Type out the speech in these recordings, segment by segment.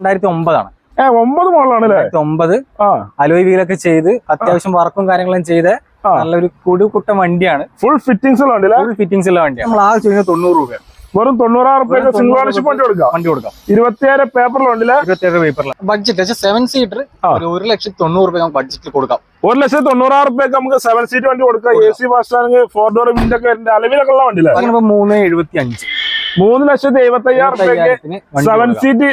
രണ്ടായിരത്തി ഒമ്പതാണ് ഒമ്പത് മോഡലാണ് ഒമ്പത് അലോയ് വീലൊക്കെ ചെയ്ത് അത്യാവശ്യം വർക്കും കാര്യങ്ങളും ചെയ്ത് നല്ലൊരു കുടുകുട്ട വണ്ടിയാണ്. ഫുൾ ഫിറ്റിംഗ്സ് ഉള്ള വണ്ടിയില്ലേ? ഫുൾ ഫിറ്റിംഗ്സ് ഉള്ള വണ്ടിയാണ്. നമ്മൾ ആകെ ചോദിക്കുന്നത് തൊണ്ണൂറ് രൂപ വെറും തൊണ്ണൂറായിരം വെറും സിംഗിൾ തൊണ്ണൂറ് ഓണർഷിപ്പ് വണ്ടി കൊടുക്കാം. വണ്ടി കൊടുക്കാം. ഇരുപത്തിയേഴ് പേപ്പറിലുണ്ടല്ലേ ഇരുപത്തിയേഴ് പേപ്പറിൽ ബഡ്ജറ്റ് സെവൻ സീറ്റർ ഒരു ലക്ഷത്തി തൊണ്ണൂറ് രൂപ ബഡ്ജറ്റിൽ കൊടുക്കാം. ഒരു ലക്ഷത്തി തൊണ്ണൂറായിരം രൂപയ്ക്ക് നമുക്ക് സെവൻ സീറ്റ് വണ്ടി കൊടുക്കാം. A C four door window ഒക്കെ വരുന്ന അലവിലൊക്കെ ഉള്ള വണ്ടിയില്ല? മൂന്ന് എഴുപത്തി അഞ്ച് മൂന്ന് ലക്ഷത്തി എഴുപത്തി അയ്യായിരം റുപ്യക്ക് seven seat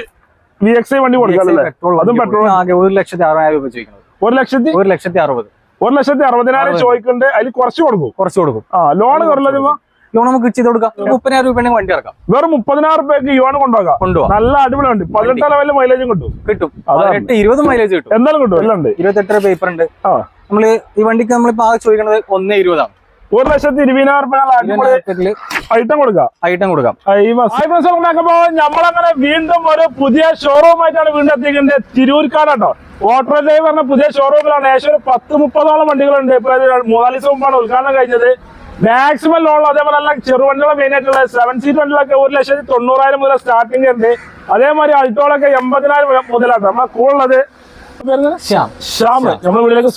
V X I വണ്ടി കൊടുക്കാറില്ലേ അതും പെട്രോൾ. ആകെ ഒരു ലക്ഷത്തി അറുപതിനായിരം രൂപ ചോദിക്കുന്നത്. ഒരു ലക്ഷത്തി ഒരു ലക്ഷത്തി അറുപത്. ഒരു ലക്ഷത്തി അറുപതിനായിരം അറുപത്. ചോദിക്കുന്നുണ്ട് അതിൽ കുറച്ച് കൊടുക്കും. കുറച്ച് കൊടുക്കും. ആ ലോൺ കുറഞ്ഞ ലോൺ നമുക്ക് ചെയ്ത് കൊടുക്കാം. മുപ്പതിനായിരം രൂപ വണ്ടി ഇറക്കാം. വെറും മുപ്പതിനായിരം രൂപയ്ക്ക് യുവാൻ കൊണ്ടുപോകാം. കൊണ്ടുപോകാം. നല്ല അടിപൊളി വണ്ടി. പതിനെട്ടാം ലെവലിൽ മൈലേജും കിട്ടും. കിട്ടും. എട്ട് ഇരുപത് മൈലേജ് കിട്ടും. എന്തായാലും കിട്ടും. എല്ലാം ഉണ്ട്. ഇരുപത്തെട്ടര പേപ്പർ ഉണ്ട്. നമ്മൾ ഈ വണ്ടിക്ക് നമ്മളിപ്പോ ആകെ ചോദിക്കുന്നത് ഒന്ന് ഇരുപതാണ്. ഒരു ലക്ഷത്തി ഇരുപതിനായിരം റുപ്യ ഐറ്റം കൊടുക്കാം. ഐറ്റം കൊടുക്കാം. നമ്മളങ്ങനെ വീണ്ടും ഒരു പുതിയ ഷോറൂം ആയിട്ടാണ് വീണ്ടും എത്തിക്കുന്നത് തിരൂർക്കാടോ ഓട്ടോ ഡ്രൈവ് പറഞ്ഞ പുതിയ ഷോറൂമിലാണ് ഏകദേശം ഒരു പത്ത് മുപ്പതോളം വണ്ടികളുണ്ട്. ഇപ്പൊ മൂന്നാൽ ദിവസം മുമ്പാണ് ഉദ്ഘാടനം കഴിഞ്ഞത്. മാക്സിമം ലോൺ അതേപോലെ ചെറുവണ്ടികളെ മെയിൻ ആയിട്ടുള്ള സെവൻ സീറ്റ് വണ്ടികളൊക്കെ ഒരു ലക്ഷത്തി തൊണ്ണൂറായിരം മുതൽ സ്റ്റാർട്ടിംഗ് ഉണ്ട്. അതേമാതിരി അൾട്ടോളൊക്കെ എൺപതിനായിരം മുതലാട്ടോ നമ്മൾ കൂടുതലത് ശ്യാം. ശ്യാം. നമ്മുടെ വീട്ടിലേക്ക്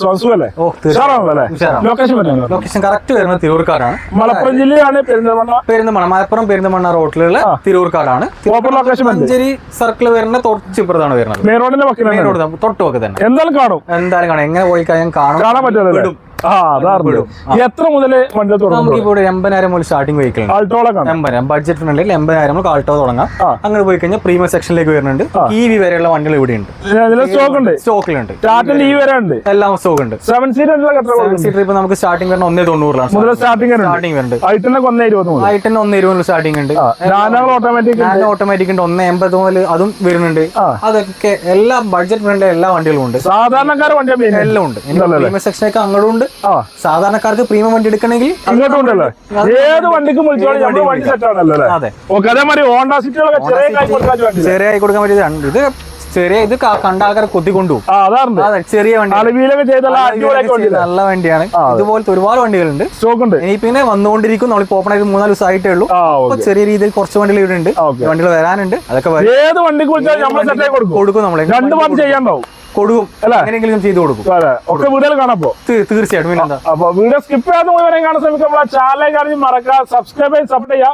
ഓ ഉഷാറാണ്. ലൊക്കേഷൻ ലൊക്കേഷൻ കറക്റ്റ് വരുന്നത് തിരൂർക്കാടാണ്. മലപ്പുറം ജില്ലയാണ് പെരിന്തൽമണ്ണ. പെരിന്തമണ്ണ മലപ്പുറം പെരിന്തമണ്ണ റോഡിലുള്ള. തിരൂർക്കാടാണ്. ലൊക്കേഷൻ. മഞ്ചേരി സർക്കിൾ വരുന്ന തൊട്ടിപ്പുറത്താണ് വരുന്നത്. മെയിൻ റോഡിന്റെ തൊട്ട് തന്നെ. എന്തായാലും കാണും. എന്തായാലും കാണാം. എങ്ങനെ പോയി കഴിഞ്ഞാൽ കാണും. കാണാൻ വിടും. ആ അതാണ് എത്ര മുതൽ വണ്ടി തുടങ്ങും ഇവിടെ എൺപതിനായിരം മുതൽ സ്റ്റാർട്ടിംഗ് വെഹിക്കിൾ എൺപതിനായിരം. ബഡ്ജറ്റ് ഫ്രണ്ടിൽ എൺപതിനായിരം നമുക്ക് ആൾട്ടോ തുടങ്ങാം. അങ്ങനെ പോയി കഴിഞ്ഞാൽ പ്രീമിയം സെക്ഷനിലേക്ക് വരുന്നുണ്ട്. ഇ വി വരെയുള്ള വണ്ടികൾ ഇവിടെ ഉണ്ട് സ്റ്റോക്ക് ഉണ്ട്. സ്റ്റോക്കിലുണ്ട് ടാറ്റ ലീവ് വരെ ഉണ്ട്. എല്ലാം സ്റ്റോക്ക് ഉണ്ട് സെവൻ സീറ്റ് എത്ര സെവൻ കൊടുക്കും സീറ്റർ ഇപ്പൊ നമുക്ക് സ്റ്റാർട്ടിംഗ് വരുന്ന ഒന്നേ തൊണ്ണൂറിലാണ്. മുതൽ സ്റ്റാർട്ടിംഗ് ഉണ്ട് സ്റ്റാർട്ടിംഗ് വരുന്നുണ്ട്. ഐറ്റനൊക്കെ ഒന്നേ ഇരുപത് മുതൽ ഐറ്റൻ ഒന്നേ ഇരുപതിൽ സ്റ്റാർട്ടിംഗ് ഉണ്ട്. ഓട്ടോമാറ്റിക് ഓട്ടോമാറ്റിക് ഉണ്ട്. ഒന്നേ എൺപത് മുതൽ അതും വരുന്നുണ്ട്. അതൊക്കെ എല്ലാ ബഡ്ജറ്റ് ഫ്രണ്ടിലെ എല്ലാ വണ്ടികളും ഉണ്ട്. സാധാരണക്കാർ വണ്ടി എല്ലാം ഉണ്ട്. സെക്ഷനൊക്കെ അങ്ങോട്ടും ഉണ്ട്. സാധാരണക്കാർക്ക് പ്രീമിയം വണ്ടി എടുക്കണമെങ്കിൽ ഇങ്ങോട്ടും ഉണ്ടല്ലോ ഏത് വണ്ടിക്കും വിളിച്ചോളി നമ്മുടെ വണ്ടി സെറ്റ് ആണല്ലോ? അല്ലേ അതെ. ഓക്കെ അതേമാതിരി ഹോണ്ട സിറ്റികളൊക്കെ ചെറിയ കൈ കൊടുക്കാൻ വണ്ടി. ചെറിയ കൊടുക്കാൻ ഇത് ചെറിയ ഇത് കണ്ട ആൾക്കാരെ കൊത്തിക്കൊണ്ടു. ചെറിയ വണ്ടി. വണ്ടി നല്ല വണ്ടിയാണ്. ഇതുപോലത്തെ ഒരുപാട് വണ്ടികളുണ്ട്. സ്റ്റോക്ക് ഉണ്ട് ഇനി പിന്നെ വന്നുകൊണ്ടിരിക്കും. നമ്മൾ ഓപ്പൺ ആയിട്ട് മൂന്നാൽ ദിവസം ആയിട്ടേ ഉള്ളൂ അപ്പൊ ചെറിയ രീതിയിൽ കുറച്ച് വണ്ടികൾ ഇവിടെ ഉണ്ട്. വണ്ടികൾ വരാനുണ്ട്. അതൊക്കെ. ഏത് നമ്മൾ സെറ്റ് കൊടുക്കും. നമ്മളെ. രണ്ട് ചെയ്യാൻ കൊടുക്കും? എങ്ങനെയെങ്കിലും ചെയ്തു കൊടുക്കും. ഒക്കെ കാണാപ്പോ തീർച്ചയായിട്ടും അപ്പൊ വീഡിയോ സ്കിപ്പ് ചെയ്യാതെ മുഴുവൻ കാണാൻ സബ്സ്ക്രൈബ് ചെയ്ത് സപ്പോർട്ട് ചെയ്യുക.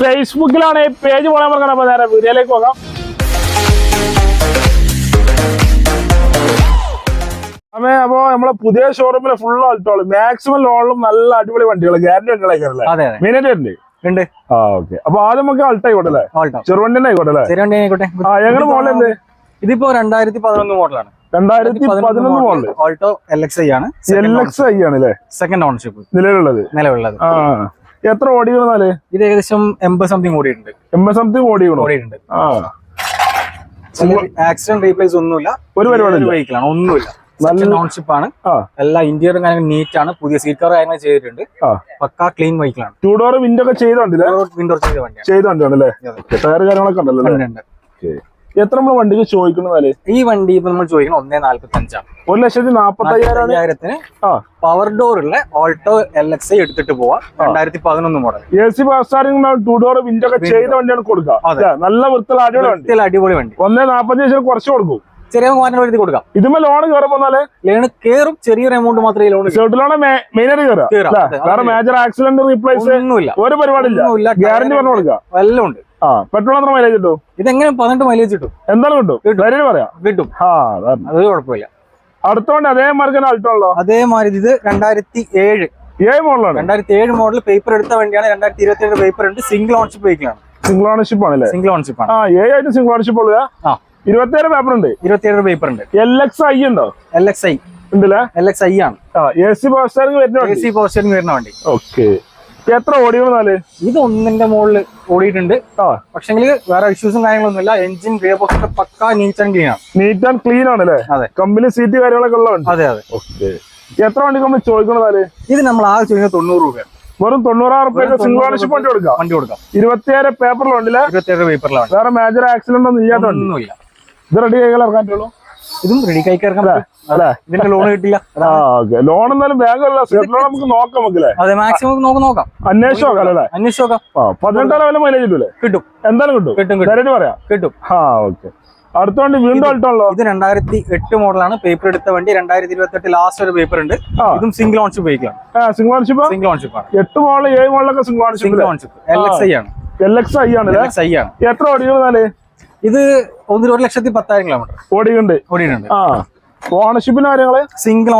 ഫേസ്ബുക്കിലാണ് ഈ പേജ് പോകാൻ മറക്കണം അപ്പൊ നേരെ വീഡിയോയിലേക്ക് പോകാം. അമ്മേ അപ്പൊ നമ്മളെ പുതിയ ഷോറൂമിലെ ഫുൾ ആൾട്ടോൾ മാക്സിമം ലോണിലും നല്ല അടിപൊളി വണ്ടികൾ ഗ്യാരണ്ടി മെയിനായിട്ട് ഉണ്ട്. ഉണ്ട്. ആ ഓക്കെ അപ്പൊ ആദ്യം നമുക്ക് അൾട്ടോ ആയിക്കോട്ടെ ചെറുവണ്ടി ആയിക്കോട്ടെ ചെറുവണ്ടി ആയിക്കോട്ടെ. ആ എങ്ങനെ ഇതിപ്പോ രണ്ടായിരത്തി പതിനൊന്ന് മോഡലാണ് രണ്ടായിരത്തി പതിനൊന്ന് model Alto L X I ആണ്. എൽ എക്സ് ഐ ആണ് അല്ലേ? സെക്കൻഡ് ഓണർഷിപ്പ് നിലവിലുള്ളത്. നിലവിലുള്ളത്. എത്ര ഓടിക്കണെന്നാൽ ഇത് ഏകദേശം എൺപത് സംതിങ് ഓടിയിട്ടുണ്ട്. എൺപത് സംതിങ് ഓടിക്കണോ ഓടിയിട്ടുണ്ട്. ആ. ആക്സിഡന്റ് റീപ്ലേസ് ഒന്നുമില്ല. ഒരു പരിപാടി വെഹിക്കിൾ ആണ്. ഒന്നുമില്ല. നല്ല- സെക്കൻഡ് ആണ്. എല്ലാ ഇന്റീരിയറും കാര്യങ്ങൾ നീറ്റ് ആണ്. പുതിയ സീറ്റ് കവർ കാര്യങ്ങൾ ചെയ്തിട്ടുണ്ട്. പക്കാ ക്ലീൻ വെഹിക്കിൾ ആണ്. ടൂ ഡോർ വിൻഡോ ഒക്കെ ചെയ്തോണ്ടില്ലേ വിൻഡോ ചെയ്ത വണ്ടിയാണ്. ചെയ്തോണ്ടല്ലേ അതെ. ടയർ കാര്യങ്ങളൊക്കെ ഉണ്ടല്ലോ. എത്ര നമ്മൾ വണ്ടിക്ക് ചോദിക്കണെന്നാൽ ഈ വണ്ടി ഇപ്പൊ നമ്മൾ ചോദിക്കണം ഒന്നേ നാല്പത്തി അഞ്ചാണ് ഒരു ലക്ഷത്തി നാപ്പത്തി അയ്യായിരത്തിന് പവർ പവർ ഡോറുള്ള ഓൾട്ടോ എൽ എക്സ് ഐ എടുത്തിട്ട് പോവാം. രണ്ടായിരത്തി പതിനൊന്ന് model A C steering two door window ഒക്കെ ചെയ്ത വണ്ടിയാണ് കൊടുക്കുക. നല്ല വൃത്തിയുള്ള അടിപൊളി വണ്ടി. അടിപൊളി വണ്ടി. ഒന്നേ നാപ്പത്തി അഞ്ചിന് കുറച്ച് കൊടുക്കും. ചെറിയ മാറ്റം എഴുതി കൊടുക്കാം. ഇതുമ്പോ ലോൺ കയറുമ്പോന്നാൽ ലോണ് കേറും ചെറിയൊരു എമൗണ്ട് മാത്രമേ ലോൺ ലോണ് മെയിനായിട്ട് മേജർ ആക്സിഡന്റ് റീപ്ലേസ് ഒന്നുമില്ല. ഒരു പരിപാടിയില്ല. ഒന്നുമില്ല. ഗ്യാരണ്ടി പറഞ്ഞു കൊടുക്കാം. എല്ലാം ഉണ്ട്. ആ പെട്രോൾ എത്ര മൈലേജ് കിട്ടും ഇതെങ്ങനെ പതിനെട്ട് മൈലേജ് കിട്ടും? എന്തായാലും കിട്ടും? കാര്യം പറയാം. കിട്ടും. ആ അത് കുഴപ്പമില്ല. അടുത്ത വണ്ടി അതേ മാർഗം അതേ അതേമാതിരി ഇത് രണ്ടായിരത്തി ഏഴ് ഏഴ് മോഡലാണ് രണ്ടായിരത്തി ഏഴ് മോഡൽ പേപ്പർ എടുത്ത വണ്ടിയാണ് രണ്ടായിരത്തി ഇരുപത്തി ഏഴ് പേപ്പർ ഉണ്ട് സിംഗിൾ ഓൺഷിപ്പ് വെഹിക്കിളാണ് സിംഗിൾ ഓണർഷിപ്പ് ആണല്ലേ സിംഗിൾ ഓൺഷിപ്പ് ആണ്. ആ ഏഴ് ആയിട്ട് സിംഗിൾ ഓണർഷിപ്പ് ഉള്ളത് ആ. ഇരുപത്തിയേഴ് പേപ്പർ ഉണ്ട്. ഇരുപത്തി ഏഴ് പേപ്പർ ഉണ്ട്. എൽ എക്സ് ഐ ഉണ്ടോ? എൽ എക്സ് ഐ ഉണ്ടല്ലേ? എൽ എക്സ് ഐ ആണ്. A C A C power steering വരുന്ന വണ്ടി. ഓക്കെ എത്ര ഓടിക്കണെന്നാൽ ഇത് ഒന്നിന്റെ മുകളിൽ ഓടിയിട്ടുണ്ട്. പക്ഷെങ്കിൽ വേറെ ഇഷ്യൂസും കാര്യങ്ങളൊന്നുമില്ല. എഞ്ചിൻ ഗിയർ ബോക്സ് ഒക്കെ പക്കാ നീറ്റ് ആൻഡ് ക്ലീൻ ആണ്. നീറ്റ് ആൻഡ് ക്ലീൻ ആണല്ലേ? അതെ. കമ്പനി സീറ്റ് കാര്യങ്ങളൊക്കെ ഉള്ളതുണ്ട് അതെ അതെ. ഓക്കെ. എത്ര വണ്ടി നമ്മൾ ചോദിക്കണതാൽ ഇത് നമ്മൾ ആകെ ചോദിക്കുന്നത് തൊണ്ണൂറ് രൂപ വെറും തൊണ്ണൂറായിരം റുപ്യക്ക് സിംഗിൾ ഓണർഷിപ്പ് വണ്ടി കൊടുക്കാം? വണ്ടി കൊടുക്കാം. ഇരുപത്തിയേഴ് പേപ്പറിലുണ്ടല്ലേ ഇരുപത്തിയേഴ് പേപ്പറിലാണ് വേറെ മേജർ ആക്സിഡന്റ് ഒന്നും ഇല്ലാത്ത ഒന്നുമില്ല. ഇത് റെഡി കൈകൾ ഇറക്കാൻ പറ്റുള്ളൂ? ഇതും റെഡി. അല്ലേ? ഇതിന്റെ ലോൺ കിട്ടില്ല. ലോൺ എന്നാലും ബാങ്ക് അല്ല ലോൺ നമുക്ക് നോക്കാം നമുക്കല്ലേ അതെ മാക്സിമം നമുക്ക് നോക്കാം. അന്വേഷിച്ച് നോക്കാം അല്ലേ? അന്വേഷിച്ച് നോക്കാം. പതിനെട്ടാം ലെവലിൽ മൈലേജ് കിട്ടൂലേ? കിട്ടും. എന്തായാലും കിട്ടും? കിട്ടും ധൈര്യമായിട്ട് പറയാം. കിട്ടും. ആ ഓക്കെ. അടുത്തോണ്ട് വീണ്ടും അൾട്ടോ ഇത് രണ്ടായിരത്തി എട്ട് മോഡലാണ് പേപ്പർ എടുത്ത വണ്ടി രണ്ടായിരത്തി ഇരുപത്തി എട്ട് ലാസ്റ്റ് ഒരു പേപ്പർ ഉണ്ട്. ഇതും സിംഗിൾ ഓൺഷിപ്പ് വെഹിക്കിളാണ് സിംഗിൾ ഓൺഷിപ്പ് സിംഗിൾ ഓൺഷിപ്പ് ആണ്. എട്ട് മോഡൽ ഏഴ് മോഡലൊക്കെ single ownership single ownership L X I ആണ്. എൽ എക്സ് ഐ ആണ് എത്ര ഓടികളാൽ ഇത് ഒന്നര ഒരു ലക്ഷത്തി പത്തായിരം കിലോമീറ്റർ ഓടിയിട്ടുണ്ട്. ഓടിയിട്ടുണ്ട്. ആ. ഓണർഷിപ്പിന് കാര്യങ്ങൾ സിംഗിൾ